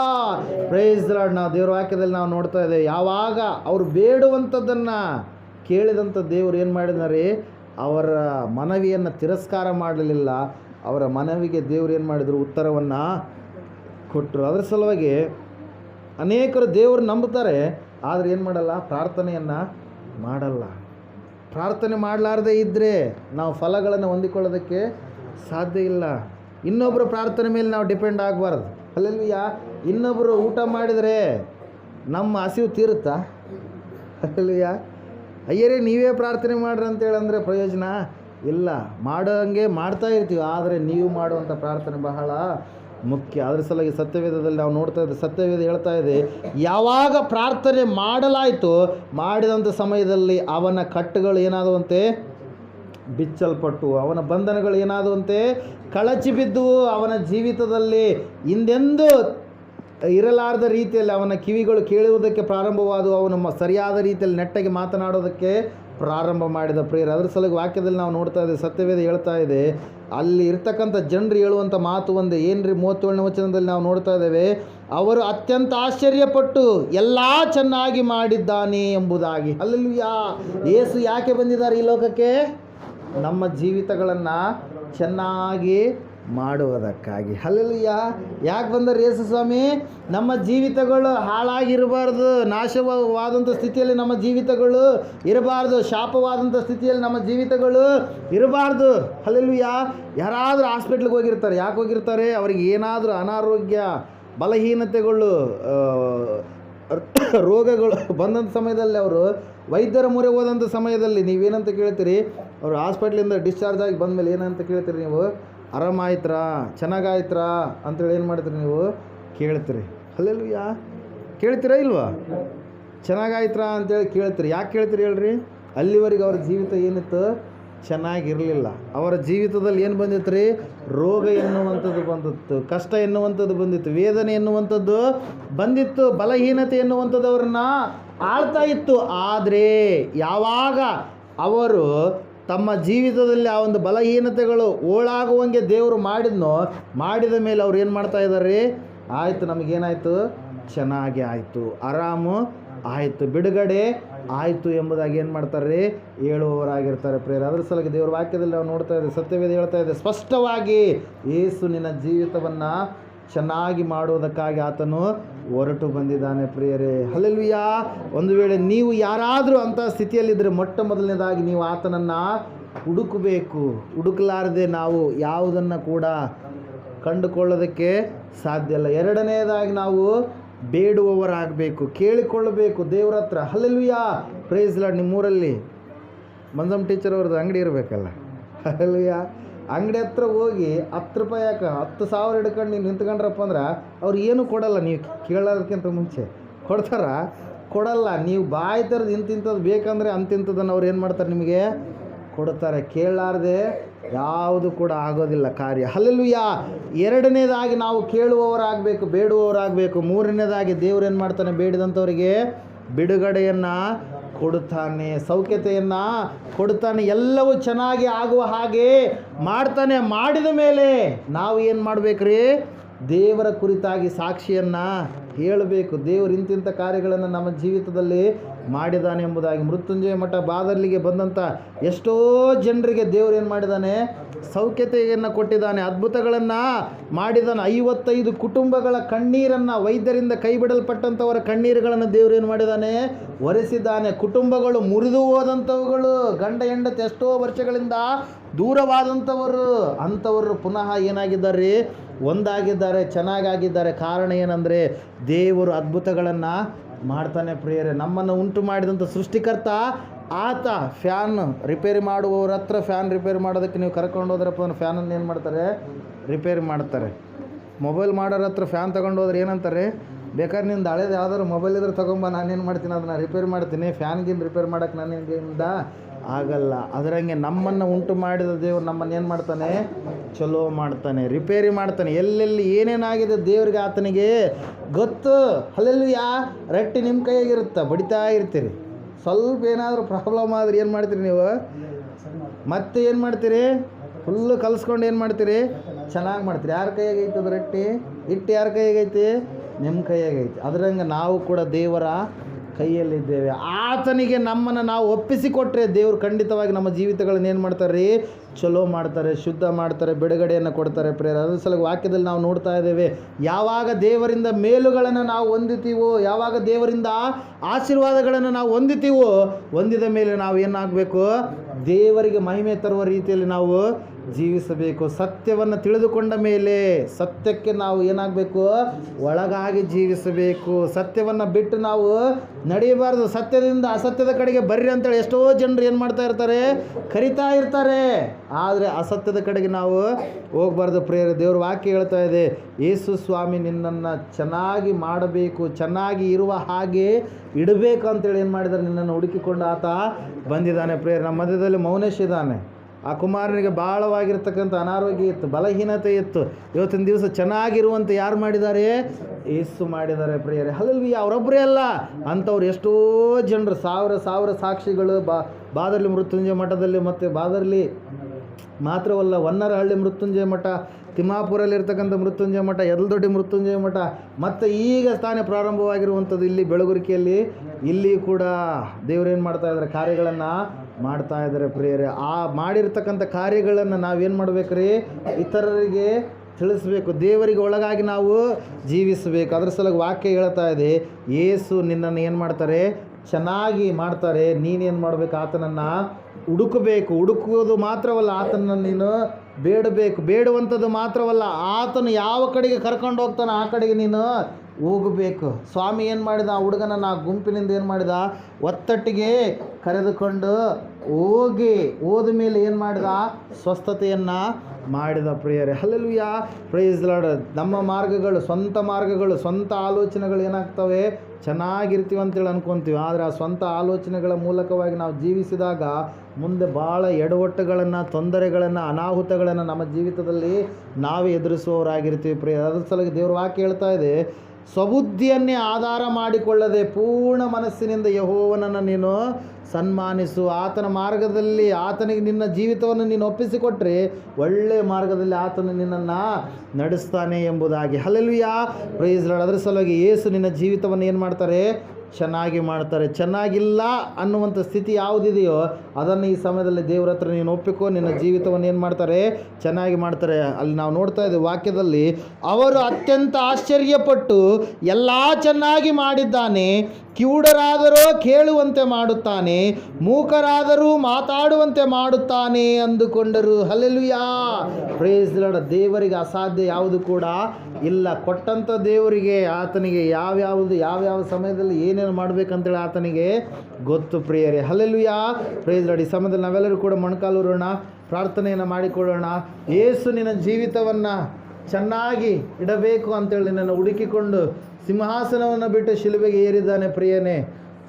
ಪ್ರೈಸ್ ಲಾರ್ಡ್ ನಾವು ದೇವರ ವಾಕ್ಯದಲ್ಲಿ ನಾವು ನೋಡ್ತಾ ಇದ್ದೇವೆ, ಯಾವಾಗ ಅವರು ಬೇಡುವಂಥದ್ದನ್ನು ಕೇಳಿದಂಥ ದೇವರು ಏನು ಮಾಡಿದ್ದಾರೆ? ಅವರ ಮನವಿಯನ್ನು ತಿರಸ್ಕಾರ ಮಾಡಲಿಲ್ಲ. ಅವರ ಮನವಿಗೆ ದೇವರು ಏನು ಮಾಡಿದರು? ಉತ್ತರವನ್ನು ಕೊಟ್ಟರು ಅದರ ಸಲುವಾಗಿ ಅನೇಕರು ದೇವರು ನಂಬುತ್ತಾರೆ. ಆದರೆ ಏನು ಮಾಡಲ್ಲ? ಪ್ರಾರ್ಥನೆಯನ್ನು ಮಾಡಲ್ಲ. ಪ್ರಾರ್ಥನೆ ಮಾಡಲಾರ್ದೇ ಇದ್ದರೆ ನಾವು ಫಲಗಳನ್ನು ಹೊಂದಿಕೊಳ್ಳೋದಕ್ಕೆ ಸಾಧ್ಯ ಇಲ್ಲ. ಇನ್ನೊಬ್ಬರ ಪ್ರಾರ್ಥನೆ ಮೇಲೆ ನಾವು ಡಿಪೆಂಡ್ ಆಗಬಾರ್ದು. ಅಲ್ಲಲ್ವಿಯಾ? ಇನ್ನೊಬ್ಬರು ಊಟ ಮಾಡಿದರೆ ನಮ್ಮ ಹಸಿವು ತೀರುತ್ತಾ? ಅಲ್ಲಯ್ಯ ಅಯ್ಯರೇ, ನೀವೇ ಪ್ರಾರ್ಥನೆ ಮಾಡ್ರಿ ಅಂತೇಳಿ ಅಂದರೆ ಪ್ರಯೋಜನ ಇಲ್ಲ. ಮಾಡೋಂಗೆ ಮಾಡ್ತಾ ಇರ್ತೀವಿ, ಆದರೆ ನೀವು ಮಾಡುವಂಥ ಪ್ರಾರ್ಥನೆ ಬಹಳ ಮುಖ್ಯ. ಅದ್ರ ಸಲುವಾಗಿ ಸತ್ಯವೇದದಲ್ಲಿ ನಾವು ನೋಡ್ತಾ ಇದ್ದೀವಿ ಸತ್ಯವೇದ ಹೇಳ್ತಾ ಇದೆ, ಯಾವಾಗ ಪ್ರಾರ್ಥನೆ ಮಾಡಲಾಯಿತು ಮಾಡಿದಂಥ ಸಮಯದಲ್ಲಿ ಅವನ ಕಟ್ಟುಗಳು ಏನಾದವಂತೆ? ಬಿಚ್ಚಲ್ಪಟ್ಟು, ಅವನ ಬಂಧನಗಳು ಏನಾದವಂತೆ? ಕಳಚಿ ಬಿದ್ದುವು, ಅವನ ಜೀವಿತದಲ್ಲಿ ಹಿಂದೆಂದೂ ಇರಲಾರದ ರೀತಿಯಲ್ಲಿ ಅವನ ಕಿವಿಗಳು ಕೇಳುವುದಕ್ಕೆ ಪ್ರಾರಂಭವಾದವು. ಅವನು ಸರಿಯಾದ ರೀತಿಯಲ್ಲಿ ನೆಟ್ಟಗೆ ಮಾತನಾಡೋದಕ್ಕೆ ಪ್ರಾರಂಭ ಮಾಡಿದ ಪ್ರೇಯರ್, ಅದರ ಸಲುವಾಗಿ ವಾಕ್ಯದಲ್ಲಿ ನಾವು ನೋಡ್ತಾ ಇದ್ದೇವೆ, ಸತ್ಯವೇದ ಹೇಳ್ತಾ ಇದೆ, ಅಲ್ಲಿ ಇರ್ತಕ್ಕಂಥ ಜನರು ಹೇಳುವಂಥ ಮಾತು ಒಂದೇ, ಏನ್ರಿ ಮೂವತ್ತೇಳನೇ ವಚನದಲ್ಲಿ ನಾವು ನೋಡ್ತಾ ಇದ್ದೇವೆ, ಅವರು ಅತ್ಯಂತ ಆಶ್ಚರ್ಯಪಟ್ಟು ಎಲ್ಲ ಚೆನ್ನಾಗಿ ಮಾಡಿದ್ದಾನೆ ಎಂಬುದಾಗಿ. ಅಲ್ಲಲ್ವಿಯಾ ಏಸು ಯಾಕೆ ಬಂದಿದ್ದಾರೆ ಈ ಲೋಕಕ್ಕೆ? ನಮ್ಮ ಜೀವಿತಗಳನ್ನು ಚೆನ್ನಾಗಿ ಮಾಡುವುದಕ್ಕಾಗಿ. ಅಲ್ಲಲ್ವಿಯಾ ಯಾಕೆ ಬಂದರು ಯೇಸು ಸ್ವಾಮಿ? ನಮ್ಮ ಜೀವಿತಗಳು ಹಾಳಾಗಿರಬಾರ್ದು. ನಾಶವಾದಂಥ ಸ್ಥಿತಿಯಲ್ಲಿ ನಮ್ಮ ಜೀವಿತಗಳು ಇರಬಾರ್ದು. ಶಾಪವಾದಂಥ ಸ್ಥಿತಿಯಲ್ಲಿ ನಮ್ಮ ಜೀವಿತಗಳು ಇರಬಾರ್ದು. ಅಲ್ಲಲ್ವಿಯಾ ಯಾರಾದರೂ ಹಾಸ್ಪಿಟ್ಲಿಗೆ ಹೋಗಿರ್ತಾರೆ. ಯಾಕೆ ಹೋಗಿರ್ತಾರೆ? ಅವ್ರಿಗೆ ಏನಾದರೂ ಅನಾರೋಗ್ಯ, ಬಲಹೀನತೆಗಳು ರೋಗಗಳು ಬಂದಂಥ ಸಮಯದಲ್ಲಿ ಅವರು ವೈದ್ಯರ ಮೊರೆ ಹೋದಂಥ ಸಮಯದಲ್ಲಿ ನೀವೇನಂತ ಕೇಳ್ತೀರಿ? ಅವರು ಹಾಸ್ಪಿಟ್ಲಿಂದ ಡಿಸ್ಚಾರ್ಜ್ ಆಗಿ ಬಂದಮೇಲೆ ಏನಂತ ಕೇಳ್ತೀರಿ ನೀವು? ಆರಾಮಾಯ್ತ್ರಾ? ಚೆನ್ನಾಗಾಯ್ತ್ರಾ? ಅಂತೇಳಿ ಏನು ಮಾಡ್ತೀರಿ ನೀವು? ಕೇಳ್ತೀರಿ. ಅಲ್ಲೆಲ್ಲ ಯಾ ಕೇಳ್ತೀರಾ ಇಲ್ವಾ? ಚೆನ್ನಾಗಾಯ್ತ್ರಾ ಅಂತೇಳಿ ಕೇಳ್ತೀರಿ. ಯಾಕೆ ಕೇಳ್ತೀರಿ ಹೇಳ್ರಿ? ಅಲ್ಲಿವರೆಗೆ ಅವ್ರ ಜೀವಿತ ಏನಿತ್ತು? ಚೆನ್ನಾಗಿರಲಿಲ್ಲ. ಅವರ ಜೀವಿತದಲ್ಲಿ ಏನು ಬಂದಿತ್ತು ರೀ ರೋಗ ಎನ್ನುವಂಥದ್ದು ಬಂದಿತ್ತು. ಕಷ್ಟ ಎನ್ನುವಂಥದ್ದು ಬಂದಿತ್ತು. ವೇದನೆ ಎನ್ನುವಂಥದ್ದು ಬಂದಿತ್ತು. ಬಲಹೀನತೆ ಎನ್ನುವಂಥದ್ದು ಅವ್ರನ್ನ ಆಳ್ತಾ ಇತ್ತು. ಆದರೆ ಯಾವಾಗ ಅವರು ತಮ್ಮ ಜೀವಿತದಲ್ಲಿ ಆ ಒಂದು ಬಲಹೀನತೆಗಳು ಓಳಾಗುವಂಗೆ ದೇವರು ಮಾಡಿದ್ನೋ, ಮಾಡಿದ ಮೇಲೆ ಅವ್ರು ಏನು ಮಾಡ್ತಾ ಇದ್ದಾರೆ ಆಯಿತು, ನಮಗೇನಾಯಿತು? ಚೆನ್ನಾಗಿ ಆಯಿತು. ಆರಾಮು ಆಯಿತು. ಬಿಡುಗಡೆ ಆಯಿತು ಎಂಬುದಾಗಿ ಏನು ಮಾಡ್ತಾರೆ? ಹೇಳುವವರಾಗಿರ್ತಾರೆ ಪ್ರೇರ ಅದರ ಸಲಕ್ಕೆ ದೇವರ ವಾಕ್ಯದಲ್ಲಿ ನಾವು ನೋಡ್ತಾ ಇದ್ದೇವೆ, ಸತ್ಯವೇದ ಹೇಳ್ತಾ ಇದೆ, ಸ್ಪಷ್ಟವಾಗಿ ಏಸು ನಿನ್ನ ಜೀವಿತವನ್ನು ಚೆನ್ನಾಗಿ ಮಾಡುವುದಕ್ಕಾಗಿ ಆತನು ಹೊರಟು ಬಂದಿದ್ದಾನೆ ಪ್ರಿಯರೇ. ಅಲ್ಲಲ್ವಿಯ ಒಂದು ವೇಳೆ ನೀವು ಯಾರಾದರೂ ಅಂಥ ಸ್ಥಿತಿಯಲ್ಲಿದ್ದರೆ ಮೊಟ್ಟ ಮೊದಲನೇದಾಗಿ ನೀವು ಆತನನ್ನು ಹುಡುಕಬೇಕು. ಹುಡುಕಲಾರದೆ ನಾವು ಯಾವುದನ್ನು ಕೂಡ ಕಂಡುಕೊಳ್ಳೋದಕ್ಕೆ ಸಾಧ್ಯ ಇಲ್ಲ. ಎರಡನೆಯದಾಗಿ ನಾವು ಬೇಡುವವರಾಗಬೇಕು, ಕೇಳಿಕೊಳ್ಳಬೇಕು. ದೇವ್ರ ಹತ್ರ. ಅಲ್ಲೆಲ್ವಿಯಾ ಪ್ರೈಸ್ ಲಾಡ್ ನಿಮ್ಮೂರಲ್ಲಿ ಮಂಜಮ್ ಟೀಚರ್ ಅವ್ರದ್ದು ಅಂಗಡಿ ಇರಬೇಕಲ್ಲ. ಅಲ್ವಿಯ ಅಂಗಡಿ ಹತ್ರ ಹೋಗಿ ಹತ್ತು ರೂಪಾಯಿ ಯಾಕೆ? ಹತ್ತು ಸಾವಿರ ಹಿಡ್ಕೊಂಡು ನೀನು ನಿಂತ್ಕೊಂಡ್ರಪ್ಪ ಅಂದ್ರೆ ಅವ್ರು ಏನೂ ಕೊಡಲ್ಲ. ನೀವು ಕೇಳೋದಕ್ಕಿಂತ ಮುಂಚೆ. ಕೊಡ್ತಾರ? ಕೊಡಲ್ಲ. ನೀವು ಬಾಯಿ ಥರದ್ದು ಇಂತಿಂಥದ್ದು ಬೇಕಂದರೆ ಅಂತಿಂಥದ್ದನ್ನು ಅವ್ರು ಏನು ಮಾಡ್ತಾರೆ ನಿಮಗೆ? ಕೊಡ್ತಾರೆ. ಕೇಳಲಾರ್ದೆ ಯಾವುದು ಕೂಡ ಆಗೋದಿಲ್ಲ ಕಾರ್ಯ. ಅಲ್ಲೆಲ್ಲೂಯ್ಯ ಎರಡನೇದಾಗಿ ನಾವು ಕೇಳುವವರಾಗಬೇಕು, ಬೇಡುವವರಾಗಬೇಕು. ಮೂರನೇದಾಗಿ ದೇವ್ರು ಏನು ಮಾಡ್ತಾನೆ? ಬೇಡಿದಂಥವರಿಗೆ ಬಿಡುಗಡೆಯನ್ನು ಕೊಡುತ್ತಾನೆ ಸೌಖ್ಯತೆಯನ್ನು ಕೊಡುತ್ತಾನೆ ಎಲ್ಲವೂ ಚೆನ್ನಾಗಿ ಆಗುವ ಹಾಗೆ ಮಾಡ್ತಾನೆ ಮಾಡಿದ ಮೇಲೆ ನಾವು ಏನು ಮಾಡಬೇಕ್ರಿ? ದೇವರ ಕುರಿತಾಗಿ ಸಾಕ್ಷಿಯನ್ನು ಹೇಳಬೇಕು. ದೇವರು ಇಂತಿಂಥ ಕಾರ್ಯಗಳನ್ನು ನಮ್ಮ ಜೀವಿತದಲ್ಲಿ ಮಾಡಿದ್ದಾನೆ ಎಂಬುದಾಗಿ ಮೃತ್ಯುಂಜಯ ಮಠ ಬಾದರ್ಲಿಗೆ ಬಂದಂಥ ಎಷ್ಟೋ ಜನರಿಗೆ ದೇವರು ಏನು ಮಾಡಿದ್ದಾನೆ ಸೌಖ್ಯತೆಯನ್ನು ಕೊಟ್ಟಿದ್ದಾನೆ ಅದ್ಭುತಗಳನ್ನು ಮಾಡಿದ್ದಾನೆ ಐವತ್ತೈದು ಕುಟುಂಬಗಳ ಕಣ್ಣೀರನ್ನು ವೈದ್ಯರಿಂದ ಕೈ ಬಿಡಲ್ಪಟ್ಟಂಥವರ ಕಣ್ಣೀರುಗಳನ್ನು ದೇವರು ಏನು ಮಾಡಿದ್ದಾನೆ ಒರೆಸಿದ್ದಾನೆ. ಕುಟುಂಬಗಳು ಮುರಿದು ಹೋದಂಥವುಗಳು ಗಂಡ ಹೆಂಡತಿ ಎಷ್ಟೋ ವರ್ಷಗಳಿಂದ ದೂರವಾದಂಥವರು ಅಂಥವರು ಪುನಃ ಏನಾಗಿದ್ದಾರೆ? ಒಂದಾಗಿದ್ದಾರೆ, ಚೆನ್ನಾಗಾಗಿದ್ದಾರೆ. ಕಾರಣ ಏನಂದರೆ, ದೇವರು ಅದ್ಭುತಗಳನ್ನು ಮಾಡ್ತಾನೆ ಪ್ರಿಯರೇ. ನಮ್ಮನ್ನು ಉಂಟು ಮಾಡಿದಂಥ ಸೃಷ್ಟಿಕರ್ತ ಆತ. ಫ್ಯಾನ್ ರಿಪೇರಿ ಮಾಡುವವ್ರ ಹತ್ರ ಫ್ಯಾನ್ ರಿಪೇರಿ ಮಾಡೋದಕ್ಕೆ ನೀವು ಕರ್ಕೊಂಡು ಹೋದ್ರಪ್ಪ ಅಂದ್ರೆ ಫ್ಯಾನನ್ನು ಏನು ಮಾಡ್ತಾರೆ? ರಿಪೇರಿ ಮಾಡ್ತಾರೆ. ಮೊಬೈಲ್ ಮಾಡೋರ ಹತ್ರ ಫ್ಯಾನ್ ತೊಗೊಂಡು ಹೋದ್ರೆ ಏನಂತಾರೆ? ಬೇಕಾದ್ರೆ ನಿಂದು ಹಳೇದು ಯಾವ್ದಾದ್ರು ಮೊಬೈಲ್ ಇದ್ರೆ ತೊಗೊಂಬ ನಾನೇನು ಮಾಡ್ತೀನಿ? ಅದನ್ನು ರಿಪೇರಿ ಮಾಡ್ತೀನಿ. ಫ್ಯಾನ್ಗಿನ್ ರಿಪೇರ್ ಮಾಡೋಕ್ಕೆ ನನ್ನಿಂದ ಆಗಲ್ಲ. ಅದರಂಗೆ ನಮ್ಮನ್ನು ಉಂಟು ಮಾಡಿದ ದೇವರು ನಮ್ಮನ್ನು ಏನು ಮಾಡ್ತಾನೆ? ಚಲೋ ಮಾಡ್ತಾನೆ, ರಿಪೇರಿ ಮಾಡ್ತಾನೆ. ಎಲ್ಲೆಲ್ಲಿ ಏನೇನಾಗಿದೆ ದೇವ್ರಿಗೆ ಆತನಿಗೆ ಗೊತ್ತು? ಅಲ್ಲೆಲ್ಲಿ ಯಾ ರಟ್ಟಿ ನಿಮ್ಮ ಕೈಯಾಗಿರುತ್ತೆ? ಬಡಿತಾ ಇರ್ತೀರಿ. ಸ್ವಲ್ಪ ಏನಾದರೂ ಪ್ರಾಬ್ಲಮ್ ಆದ್ರೆ ಏನು ಮಾಡ್ತೀರಿ ನೀವು? ಮತ್ತೆ ಏನು ಮಾಡ್ತೀರಿ? ಫುಲ್ಲು ಕಲಿಸ್ಕೊಂಡು ಏನು ಮಾಡ್ತೀರಿ? ಚೆನ್ನಾಗಿ ಮಾಡ್ತೀರಿ. ಯಾರ ಕೈಯಾಗೈತೆ ಅದು ರೊಟ್ಟಿ? ಹಿಟ್ಟು ಯಾರ ಕೈಯಾಗೈತಿ ನಿಮ್ಮ ಕೈಯಾಗೈತಿ ಅದರಂಗೆ ನಾವು ಕೂಡ ದೇವರ ಕೈಯಲ್ಲಿದ್ದೇವೆ. ಆತನಿಗೆ ನಮ್ಮನ್ನು ನಾವು ಒಪ್ಪಿಸಿಕೊಟ್ರೆ ದೇವರು ಖಂಡಿತವಾಗಿ ನಮ್ಮ ಜೀವಿತಗಳನ್ನ ಏನು ಮಾಡ್ತಾರೆ? ರೀ ಚಲೋ ಮಾಡ್ತಾರೆ, ಶುದ್ಧ ಮಾಡ್ತಾರೆ, ಬಿಡುಗಡೆಯನ್ನು ಕೊಡ್ತಾರೆ ಪ್ರೇರ ಅದ್ರ ಸಲುವಾಗಿ ವಾಕ್ಯದಲ್ಲಿ ನಾವು ನೋಡ್ತಾ ಇದ್ದೇವೆ, ಯಾವಾಗ ದೇವರಿಂದ ಮೇಲುಗಳನ್ನು ನಾವು ಹೊಂದಿತೀವೋ ಯಾವಾಗ ದೇವರಿಂದ ಆಶೀರ್ವಾದಗಳನ್ನು ನಾವು ಹೊಂದಿತೀವೋ ಹೊಂದಿದ ಮೇಲೆ ನಾವು ಏನಾಗಬೇಕು? ದೇವರಿಗೆ ಮಹಿಮೆ ತರುವ ರೀತಿಯಲ್ಲಿ ನಾವು ಜೀವಿಸಬೇಕು. ಸತ್ಯವನ್ನು ತಿಳಿದುಕೊಂಡ ಮೇಲೆ ಸತ್ಯಕ್ಕೆ ನಾವು ಏನಾಗಬೇಕು? ಒಳಗಾಗಿ ಜೀವಿಸಬೇಕು. ಸತ್ಯವನ್ನು ಬಿಟ್ಟು ನಾವು ನಡೆಯಬಾರ್ದು. ಸತ್ಯದಿಂದ ಅಸತ್ಯದ ಕಡೆಗೆ ಬರ್ರಿ ಅಂತೇಳಿ ಎಷ್ಟೋ ಜನರು ಏನು ಮಾಡ್ತಾ ಇರ್ತಾರೆ? ಕರಿತಾ ಇರ್ತಾರೆ. ಆದರೆ ಅಸತ್ಯದ ಕಡೆಗೆ ನಾವು ಹೋಗಬಾರ್ದು ಪ್ರೇರ ದೇವ್ರ ವಾಕ್ಯ ಹೇಳ್ತಾ ಇದೆ, ಯೇಸು ಸ್ವಾಮಿ ನಿನ್ನನ್ನು ಚೆನ್ನಾಗಿ ಮಾಡಬೇಕು, ಚೆನ್ನಾಗಿ ಇರುವ ಹಾಗೆ ಇಡಬೇಕು ಅಂತೇಳಿ ಏನು ಮಾಡಿದ್ದಾರೆ? ನಿನ್ನನ್ನು ಹುಡುಕಿಕೊಂಡು ಆತ ಬಂದಿದ್ದಾನೆ ಪ್ರೇರ ನಮ್ಮ ಮಧ್ಯದಲ್ಲಿ ಮೌನೇಶ್ ಇದ್ದಾನೆ. ಆ ಕುಮಾರನಿಗೆ ಭಾಳವಾಗಿರ್ತಕ್ಕಂಥ ಅನಾರೋಗ್ಯ ಇತ್ತು, ಬಲಹೀನತೆ ಇತ್ತು. ಇವತ್ತಿನ ದಿವಸ ಚೆನ್ನಾಗಿರುವಂತೆ ಯಾರು ಮಾಡಿದ್ದಾರೆ? ಏಸು ಮಾಡಿದ್ದಾರೆ ಪ್ರಿಯರೇ. ಅಲ್ಲಿ ಅವರೊಬ್ಬರೇ ಅಲ್ಲ. ಅಂಥವ್ರು ಎಷ್ಟೋ ಜನರು, ಸಾವಿರ ಸಾವಿರ ಸಾಕ್ಷಿಗಳು ಬಾ, ಬಾದರ್ಲಿ ಮೃತ್ಯುಂಜಯ ಮಠದಲ್ಲಿ ಮತ್ತು ಬಾದರ್ಲಿ ಮಾತ್ರವಲ್ಲ ಹೊನ್ನರಹಳ್ಳಿ ಮೃತ್ಯುಂಜಯ ಮಠ ತಿಮ್ಮಾಪುರಲ್ಲಿರ್ತಕ್ಕಂಥ ಮೃತ್ಯುಂಜಯ ಮಠ ಎಲ್ದೊಡ್ಡಿ ಮೃತ್ಯುಂಜಯ ಮಠ, ಮತ್ತು ಈಗ ತಾನೇ ಪ್ರಾರಂಭವಾಗಿರುವಂಥದ್ದು ಇಲ್ಲಿ ಬೆಳಗುರಿಕೆಯಲ್ಲಿ ಇಲ್ಲಿ ಕೂಡ ದೇವ್ರೇನು ಮಾಡ್ತಾ ಇದ್ದಾರೆ, ಕಾರ್ಯಗಳನ್ನು ಮಾಡ್ತಾ ಇದ್ದಾರೆ ಪ್ರಿಯರೇ. ಆ ಮಾಡಿರ್ತಕ್ಕಂಥ ಕಾರ್ಯಗಳನ್ನು ನಾವೇನು ಮಾಡ್ಬೇಕ್ರಿ? ಇತರರಿಗೆ ತಿಳಿಸ್ಬೇಕು, ದೇವರಿಗೆ ಒಳಗಾಗಿ ನಾವು ಜೀವಿಸಬೇಕು. ಅದ್ರ ಸಲುವಾಗಿ ವಾಕ್ಯ ಹೇಳ್ತಾ ಇದೆ, ಏಸು ನಿನ್ನನ್ನು ಏನು ಮಾಡ್ತಾರೆ? ಚೆನ್ನಾಗಿ ಮಾಡ್ತಾರೆ, ನೀನೇನು ಮಾಡಬೇಕು ಆತನನ್ನು ಹುಡುಕಬೇಕು. ಹುಡುಕೋದು ಮಾತ್ರವಲ್ಲ ಆತನನ್ನು ನೀನು ಬೇಡಬೇಕು. ಬೇಡುವಂಥದ್ದು ಮಾತ್ರವಲ್ಲ, ಆತನು ಯಾವ ಕಡೆಗೆ ಕರ್ಕೊಂಡು ಹೋಗ್ತಾನೆ ಆ ಕಡೆಗೆ ನೀನು ಹೋಗಬೇಕು. ಸ್ವಾಮಿ ಏನು ಮಾಡಿದ? ಆ ಹುಡುಗನನ್ನು ಆ ಗುಂಪಿನಿಂದ ಏನು ಮಾಡಿದ? ಒತ್ತಟ್ಟಿಗೆ ಕರೆದುಕೊಂಡು ಹೋಗಿ, ಹೋದ ಮೇಲೆ ಏನು ಮಾಡಿದ? ಸ್ವಸ್ಥತೆಯನ್ನು ಮಾಡಿದ ಪ್ರಿಯರೇ. ಹಲಲುಯ ಪ್ರೈಸ್ ಲಾಡ್ ನಮ್ಮ ಮಾರ್ಗಗಳು, ಸ್ವಂತ ಮಾರ್ಗಗಳು, ಸ್ವಂತ ಆಲೋಚನೆಗಳು ಏನಾಗ್ತವೆ? ಚೆನ್ನಾಗಿರ್ತೀವಿ ಅಂತೇಳಿ ಅನ್ಕೊತೀವಿ. ಆದರೆ ಆ ಸ್ವಂತ ಆಲೋಚನೆಗಳ ಮೂಲಕವಾಗಿ ನಾವು ಜೀವಿಸಿದಾಗ ಮುಂದೆ ಭಾಳ ಎಡವಟ್ಟುಗಳನ್ನು, ತೊಂದರೆಗಳನ್ನು, ಅನಾಹುತಗಳನ್ನು ನಮ್ಮ ಜೀವಿತದಲ್ಲಿ ನಾವೇ ಎದುರಿಸುವವರಾಗಿರ್ತೀವಿ ಪ್ರಿಯ ಅದ್ರ ಸಲುವಾಗಿ ದೇವ್ರ ವಾಕ್ಯ ಹೇಳ್ತಾ ಇದೆ ಸ್ವಬುದ್ಧಿಯನ್ನೇ ಆಧಾರ ಮಾಡಿಕೊಳ್ಳದೆ ಪೂರ್ಣ ಮನಸ್ಸಿನಿಂದ ಯಹೋವನನ್ನು ನೀನು ಸನ್ಮಾನಿಸು. ಆತನ ಮಾರ್ಗದಲ್ಲಿ ಆತನಿಗೆ ನಿನ್ನ ಜೀವಿತವನ್ನು ನೀನು ಒಪ್ಪಿಸಿಕೊಟ್ರೆ ಒಳ್ಳೆಯ ಮಾರ್ಗದಲ್ಲಿ ಆತನು ನಿನ್ನನ್ನು ನಡೆಸ್ತಾನೆ ಎಂಬುದಾಗಿ. ಹಲಲ್ವಿಯಾ ಪ್ರೈಸ್ ಅದರ ಸಲುವಾಗಿ ಏಸು ನಿನ್ನ ಜೀವಿತವನ್ನು ಏನು ಮಾಡ್ತಾರೆ ಚೆನ್ನಾಗಿ ಮಾಡ್ತಾರೆ. ಚೆನ್ನಾಗಿಲ್ಲ ಅನ್ನುವಂಥ ಸ್ಥಿತಿ ಯಾವುದಿದೆಯೋ ಅದನ್ನು ಈ ಸಮಯದಲ್ಲಿ ದೇವ್ರ ಹತ್ರ ನೀನು ಒಪ್ಪಿಕೋ, ನಿನ್ನ ಜೀವಿತವನ್ನು ಏನು ಮಾಡ್ತಾರೆ? ಚೆನ್ನಾಗಿ ಮಾಡ್ತಾರೆ. ಅಲ್ಲಿ ನಾವು ನೋಡ್ತಾ ಇದ್ದೀವಿ ವಾಕ್ಯದಲ್ಲಿ, ಅವರು ಅತ್ಯಂತ ಆಶ್ಚರ್ಯಪಟ್ಟು ಎಲ್ಲ ಚೆನ್ನಾಗಿ ಮಾಡಿದ್ದಾನೆ. ಕಿವುಡರಾದರೂ ಕೇಳುವಂತೆ ಮಾಡುತ್ತಾನೆ, ಮೂಕರಾದರೂ ಮಾತಾಡುವಂತೆ ಮಾಡುತ್ತಾನೆ ಅಂದುಕೊಂಡರು. ಹಲಲುಯಾ ಪ್ರೇಸ್ ಲಾರ್ಡ್ ದೇವರಿಗೆ ಅಸಾಧ್ಯ ಯಾವುದು ಕೂಡ ಇಲ್ಲ. ಕೊಟ್ಟಂಥ ದೇವರಿಗೆ, ಆತನಿಗೆ ಯಾವ್ಯಾವುದು, ಯಾವ್ಯಾವ ಸಮಯದಲ್ಲಿ ಏನೇನು ಮಾಡಬೇಕಂತೇಳಿ ಆತನಿಗೆ ಗೊತ್ತು ಪ್ರಿಯರೇ. ಹಲಲುಯಾ ಪ್ರೇಸ್ ಲಾರ್ಡ್ ಈ ಸಮಯದಲ್ಲಿ ನಾವೆಲ್ಲರೂ ಕೂಡ ಮೊಣಕಾಲೂರೋಣ, ಪ್ರಾರ್ಥನೆಯನ್ನು ಮಾಡಿಕೊಳ್ಳೋಣ. ಏಸು ನಿನ್ನ ಜೀವಿತವನ್ನು ಚೆನ್ನಾಗಿ ಇಡಬೇಕು ಅಂತೇಳಿ ನಿನ್ನನ್ನು ಹುಡುಕಿಕೊಂಡು ಸಿಂಹಾಸನವನ್ನು ಬಿಟ್ಟು ಶಿಲುಬೆಗೆ ಏರಿದ್ದಾನೆ ಪ್ರಿಯನೇ.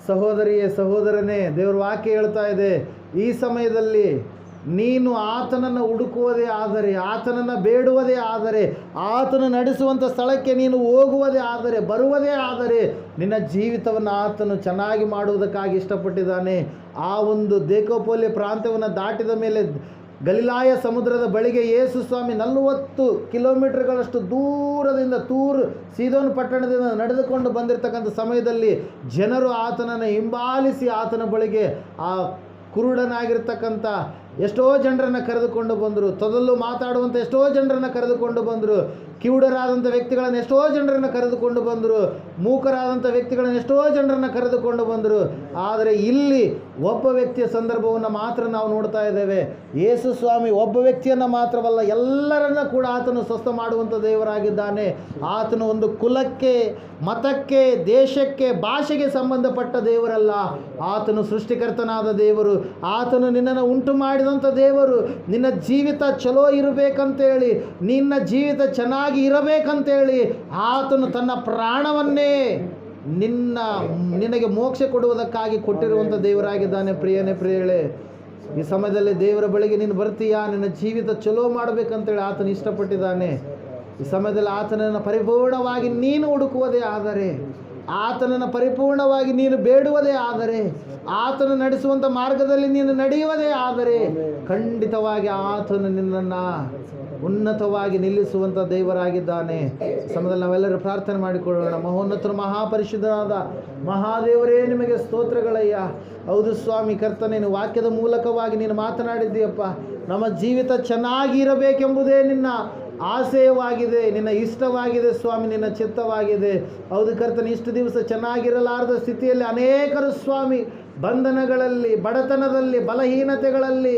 ಸಹೋದರಿಯೇ, ಸಹೋದರನೇ, ದೇವ್ರ ವಾಕ್ಯ ಹೇಳ್ತಾ ಇದೆ, ಈ ಸಮಯದಲ್ಲಿ ನೀನು ಆತನನ್ನು ಹುಡುಕುವುದೇ ಆದರೆ, ಆತನನ್ನು ಬೇಡುವುದೇ ಆದರೆ, ಆತನು ನಡೆಸುವಂಥ ಸ್ಥಳಕ್ಕೆ ನೀನು ಹೋಗುವುದೇ ಆದರೆ, ಬರುವುದೇ ಆದರೆ, ನಿನ್ನ ಜೀವಿತವನ್ನು ಆತನು ಚೆನ್ನಾಗಿ ಮಾಡುವುದಕ್ಕಾಗಿ ಇಷ್ಟಪಟ್ಟಿದ್ದಾನೆ. ಆ ಒಂದು ದೇಕೋಪೋಲಿ ಪ್ರಾಂತ್ಯವನ್ನು ದಾಟಿದ ಮೇಲೆ ಗಲಿಲಾಯ ಸಮುದ್ರದ ಬಳಿಗೆ ಯೇಸು ಸ್ವಾಮಿ ನಲವತ್ತು ಕಿಲೋಮೀಟರ್ಗಳಷ್ಟು ದೂರದಿಂದ ತೂರು ಸೀದೋನ್ ಪಟ್ಟಣದಿಂದ ನಡೆದುಕೊಂಡು ಬಂದಿರತಕ್ಕಂಥ ಸಮಯದಲ್ಲಿ ಜನರು ಆತನನ್ನು ಹಿಂಬಾಲಿಸಿ ಆತನ ಬಳಿಗೆ ಆ ಕುರುಡನಾಗಿರ್ತಕ್ಕಂಥ ಎಷ್ಟೋ ಜನರನ್ನು ಕರೆದುಕೊಂಡು ಬಂದರು, ತೊದಲು ಮಾತಾಡುವಂಥ ಎಷ್ಟೋ ಜನರನ್ನು ಕರೆದುಕೊಂಡು ಬಂದರು ಕಿವುಡರಾದಂಥ ವ್ಯಕ್ತಿಗಳನ್ನು ಎಷ್ಟೋ ಜನರನ್ನು ಕರೆದುಕೊಂಡು ಬಂದರು ಮೂಕರಾದಂಥ ವ್ಯಕ್ತಿಗಳನ್ನು ಎಷ್ಟೋ ಜನರನ್ನು ಕರೆದುಕೊಂಡು ಬಂದರು. ಆದರೆ ಇಲ್ಲಿ ಒಬ್ಬ ವ್ಯಕ್ತಿಯ ಸಂದರ್ಭವನ್ನು ಮಾತ್ರ ನಾವು ನೋಡ್ತಾ ಇದ್ದೇವೆ. ಯೇಸು ಸ್ವಾಮಿ ಒಬ್ಬ ವ್ಯಕ್ತಿಯನ್ನು ಮಾತ್ರವಲ್ಲ, ಎಲ್ಲರನ್ನ ಕೂಡ ಆತನು ಸ್ವಸ್ಥ ಮಾಡುವಂಥ ದೇವರಾಗಿದ್ದಾನೆ. ಆತನು ಒಂದು ಕುಲಕ್ಕೆ, ಮತಕ್ಕೆ, ದೇಶಕ್ಕೆ, ಭಾಷೆಗೆ ಸಂಬಂಧಪಟ್ಟ ದೇವರಲ್ಲ. ಆತನು ಸೃಷ್ಟಿಕರ್ತನಾದ ದೇವರು. ಆತನು ನಿನ್ನನ್ನು ಉಂಟು ಮಾಡಿದಂಥ ದೇವರು, ನಿನ್ನ ಜೀವಿತ ಚಲೋ ಇರಬೇಕಂತೇಳಿ, ನಿನ್ನ ಜೀವಿತ ಚೆನ್ನಾಗಿ ಇರಬೇಕಂತೇಳಿ ಆತನು ತನ್ನ ಪ್ರಾಣವನ್ನೇ ನಿನ್ನ, ನಿನಗೆ ಮೋಕ್ಷ ಕೊಡುವುದಕ್ಕಾಗಿ ಕೊಟ್ಟಿರುವಂಥ ದೇವರಾಗಿದ್ದಾನೆ ಪ್ರಿಯನೇ ಪ್ರಿಯಳೆ ಈ ಸಮಯದಲ್ಲಿ ದೇವರ ಬಳಿಗೆ ನೀನು ಬರ್ತೀಯಾ? ನಿನ್ನ ಜೀವಿತ ಚಲೋ ಮಾಡಬೇಕಂತೇಳಿ ಆತನು ಇಷ್ಟಪಟ್ಟಿದ್ದಾನೆ. ಈ ಸಮಯದಲ್ಲಿ ಆತನನ್ನು ಪರಿಪೂರ್ಣವಾಗಿ ನೀನು ಹುಡುಕುವುದೇ ಆದರೆ ಆತನನ್ನು ಪರಿಪೂರ್ಣವಾಗಿ ನೀನು ಬೇಡುವುದೇ ಆದರೆ, ಆತನು ನಡೆಸುವಂಥ ಮಾರ್ಗದಲ್ಲಿ ನೀನು ನಡೆಯುವುದೇ ಆದರೆ, ಖಂಡಿತವಾಗಿ ಆತನು ನಿನ್ನನ್ನು ಉನ್ನತವಾಗಿ ನಿಲ್ಲಿಸುವಂಥ ದೇವರಾಗಿದ್ದಾನೆ. ಸಮಯದಲ್ಲಿ ನಾವೆಲ್ಲರೂ ಪ್ರಾರ್ಥನೆ ಮಾಡಿಕೊಳ್ಳೋಣ. ಮಹೋನ್ನತರು, ಮಹಾಪರಿಶುದ್ಧರಾದ ಮಹಾದೇವರೇ, ನಿಮಗೆ ಸ್ತೋತ್ರಗಳಯ್ಯ. ಹೌದು ಸ್ವಾಮಿ, ಕರ್ತನೆ, ನೀನು ವಾಕ್ಯದ ಮೂಲಕವಾಗಿ ನೀನು ಮಾತನಾಡಿದ್ದೀಯಪ್ಪ. ನಮ್ಮ ಜೀವಿತ ಚೆನ್ನಾಗಿರಬೇಕೆಂಬುದೇ ನಿನ್ನ ಆಶಯವಾಗಿದೆ ನಿನ್ನ ಇಷ್ಟವಾಗಿದೆ ಸ್ವಾಮಿ, ನಿನ್ನ ಚಿತ್ತವಾಗಿದೆ. ಹೌದು ಕರ್ತನ, ಇಷ್ಟು ದಿವಸ ಚೆನ್ನಾಗಿರಲಾರದ ಸ್ಥಿತಿಯಲ್ಲಿ ಅನೇಕರು ಸ್ವಾಮಿ, ಬಂಧನಗಳಲ್ಲಿ, ಬಡತನದಲ್ಲಿ, ಬಲಹೀನತೆಗಳಲ್ಲಿ,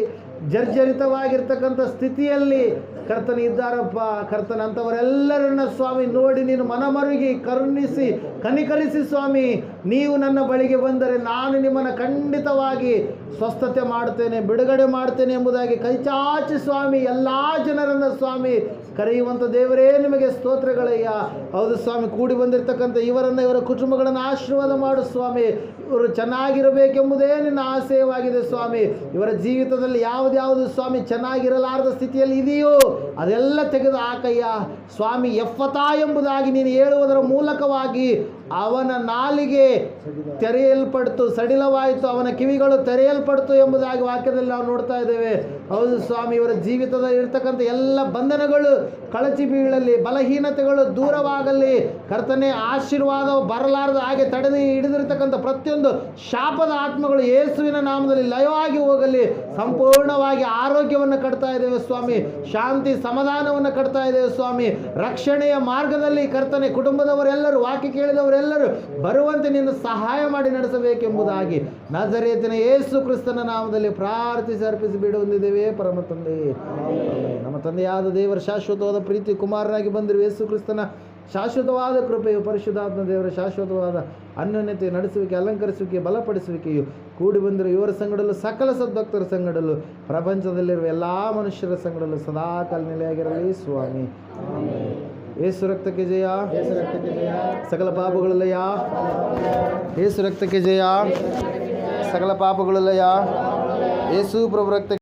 ಜರ್ಜರಿತವಾಗಿರ್ತಕ್ಕಂಥ ಸ್ಥಿತಿಯಲ್ಲಿ ಕರ್ತನ ಇದ್ದಾರಪ್ಪ, ಕರ್ತನ ಅಂಥವರೆಲ್ಲರನ್ನ ಸ್ವಾಮಿ ನೋಡಿ ನೀನು ಮನಮರುಗಿ, ಕರುಣಿಸಿ, ಕನಿಕರಿಸಿ ಸ್ವಾಮಿ. ನೀವು ನನ್ನ ಬಳಿಗೆ ಬಂದರೆ ನಾನು ನಿಮ್ಮನ್ನು ಖಂಡಿತವಾಗಿ ಸ್ವಸ್ಥತೆ ಮಾಡ್ತೇನೆ ಬಿಡುಗಡೆ ಮಾಡ್ತೇನೆ ಎಂಬುದಾಗಿ ಕೈಚಾಚಿ ಸ್ವಾಮಿ, ಎಲ್ಲ ಜನರನ್ನು ಸ್ವಾಮಿ ಕರೆಯುವಂಥ ದೇವರೇ ನಿಮಗೆ ಸ್ತೋತ್ರಗಳಯ್ಯ. ಹೌದು ಸ್ವಾಮಿ, ಕೂಡಿ ಬಂದಿರತಕ್ಕಂಥ ಇವರನ್ನು ಇವರ ಕುಟುಂಬಗಳನ್ನು ಆಶೀರ್ವಾದ ಮಾಡು ಸ್ವಾಮಿ. ಇವರು ಚೆನ್ನಾಗಿರಬೇಕೆಂಬುದೇ ನಿನ್ನ ಆಶಯವಾಗಿದೆ ಸ್ವಾಮಿ. ಇವರ ಜೀವಿತದಲ್ಲಿ ಯಾವುದ್ಯಾವುದು ಸ್ವಾಮಿ ಚೆನ್ನಾಗಿರಲಾರದ ಸ್ಥಿತಿಯಲ್ಲಿ ಇದೆಯೋ ಅದೆಲ್ಲ ತೆಗೆದು ಹಾಕಯ್ಯ ಸ್ವಾಮಿ ಎಫ್ಫತಾ ಎಂಬುದಾಗಿ ನೀನು ಹೇಳುವುದರ ಮೂಲಕವಾಗಿ ಅವನ ನಾಲಿಗೆ ತೆರೆಯಲ್ಪಡ್ತು, ಸಡಿಲವಾಯಿತು, ಅವನ ಕಿವಿಗಳು ತೆರೆಯಲ್ಪಡ್ತು ಎಂಬುದಾಗಿ ವಾಕ್ಯದಲ್ಲಿ ನಾವು ನೋಡ್ತಾ ಇದ್ದೇವೆ. ಹೌದು ಸ್ವಾಮಿ, ಇವರ ಜೀವಿತದ ಇರ್ತಕ್ಕಂಥ ಎಲ್ಲ ಬಂಧನಗಳು ಕಳಚಿ ಬೀಳಲಿ, ಬಲಹೀನತೆಗಳು ದೂರವಾಗಲಿ, ಕರ್ತನೆ ಆಶೀರ್ವಾದ ಬರಲಾರದ ಹಾಗೆ ತಡೆದು ಹಿಡಿದಿರ್ತಕ್ಕಂಥ ಪ್ರತಿಯೊಂದು ಶಾಪದ ಆತ್ಮಗಳು ಯೇಸುವಿನ ನಾಮದಲ್ಲಿ ಲಯವಾಗಿ ಹೋಗಲಿ, ಸಂಪೂರ್ಣವಾಗಿ ಆರೋಗ್ಯವನ್ನು ಕಟ್ತಾ ಇದ್ದೇವೆ ಸ್ವಾಮಿ, ಶಾಂತಿ ಸಮಾಧಾನವನ್ನು ಕಟ್ತಾ ಇದ್ದೇವೆ ಸ್ವಾಮಿ, ರಕ್ಷಣೆಯ ಮಾರ್ಗದಲ್ಲಿ ಕರ್ತನೆ ಕುಟುಂಬದವರೆಲ್ಲರೂ ವಾಕ್ಯ ಕೇಳಿದವರೆಲ್ಲರೂ ಬರುವಂತೆ ನೀನು ಸಹಾಯ ಮಾಡಿ ನಡೆಸಬೇಕೆಂಬುದಾಗಿ ನಜರೇತನ ಯೇಸು ಕ್ರಿಸ್ತನ ನಾಮದಲ್ಲಿ ಪ್ರಾರ್ಥಿಸಿ ಅರ್ಪಿಸಿ ಬಿಡು ಹೊಂದಿದ್ದೇವೆ ಪರಮ ತಂದೆ. ನಮ್ಮ ತಂದೆಯಾದ ದೇವರ ಶಾಶ್ವತವಾದ ಪ್ರೀತಿ ಕುಮಾರನಾಗಿ ಬಂದಿರುವ ಯೇಸು ಕ್ರಿಸ್ತನ ಶಾಶ್ವತವಾದ ಕೃಪೆಯು ಪರಿಶುದ್ಧಾತ್ಮ ದೇವರ ಶಾಶ್ವತವಾದ ಅನ್ಯೋನ್ಯತೆ ನಡೆಸುವಿಕೆ, ಅಲಂಕರಿಸುವಿಕೆ, ಬಲಪಡಿಸುವಿಕೆಯು ಕೂಡಿ ಬಂದಿರುವ ಇವರ ಸಂಗಡಲು ಸಕಲ ಸದ್ಭಕ್ತರ ಸಂಗಡಲು ಪ್ರಪಂಚದಲ್ಲಿರುವ ಎಲ್ಲ ಮನುಷ್ಯರ ಸಂಗಡಲು ಸದಾಕಾಲ ನೆಲೆಯಾಗಿರಲಿ, ಸ್ವಾಮಿ. ಏಸು ರಕ್ತಕ್ಕೆ ಜಯ. ಸಕಲ ಪಾಪಗಳಲ್ಲಯ್ಯ ಏಸು ರಕ್ತಕ್ಕೆ ಜಯ. ಸಕಲ ಪಾಪಗಳಲ್ಲಯ್ಯ ಏಸು ಪ್ರಭು ರಕ್ತ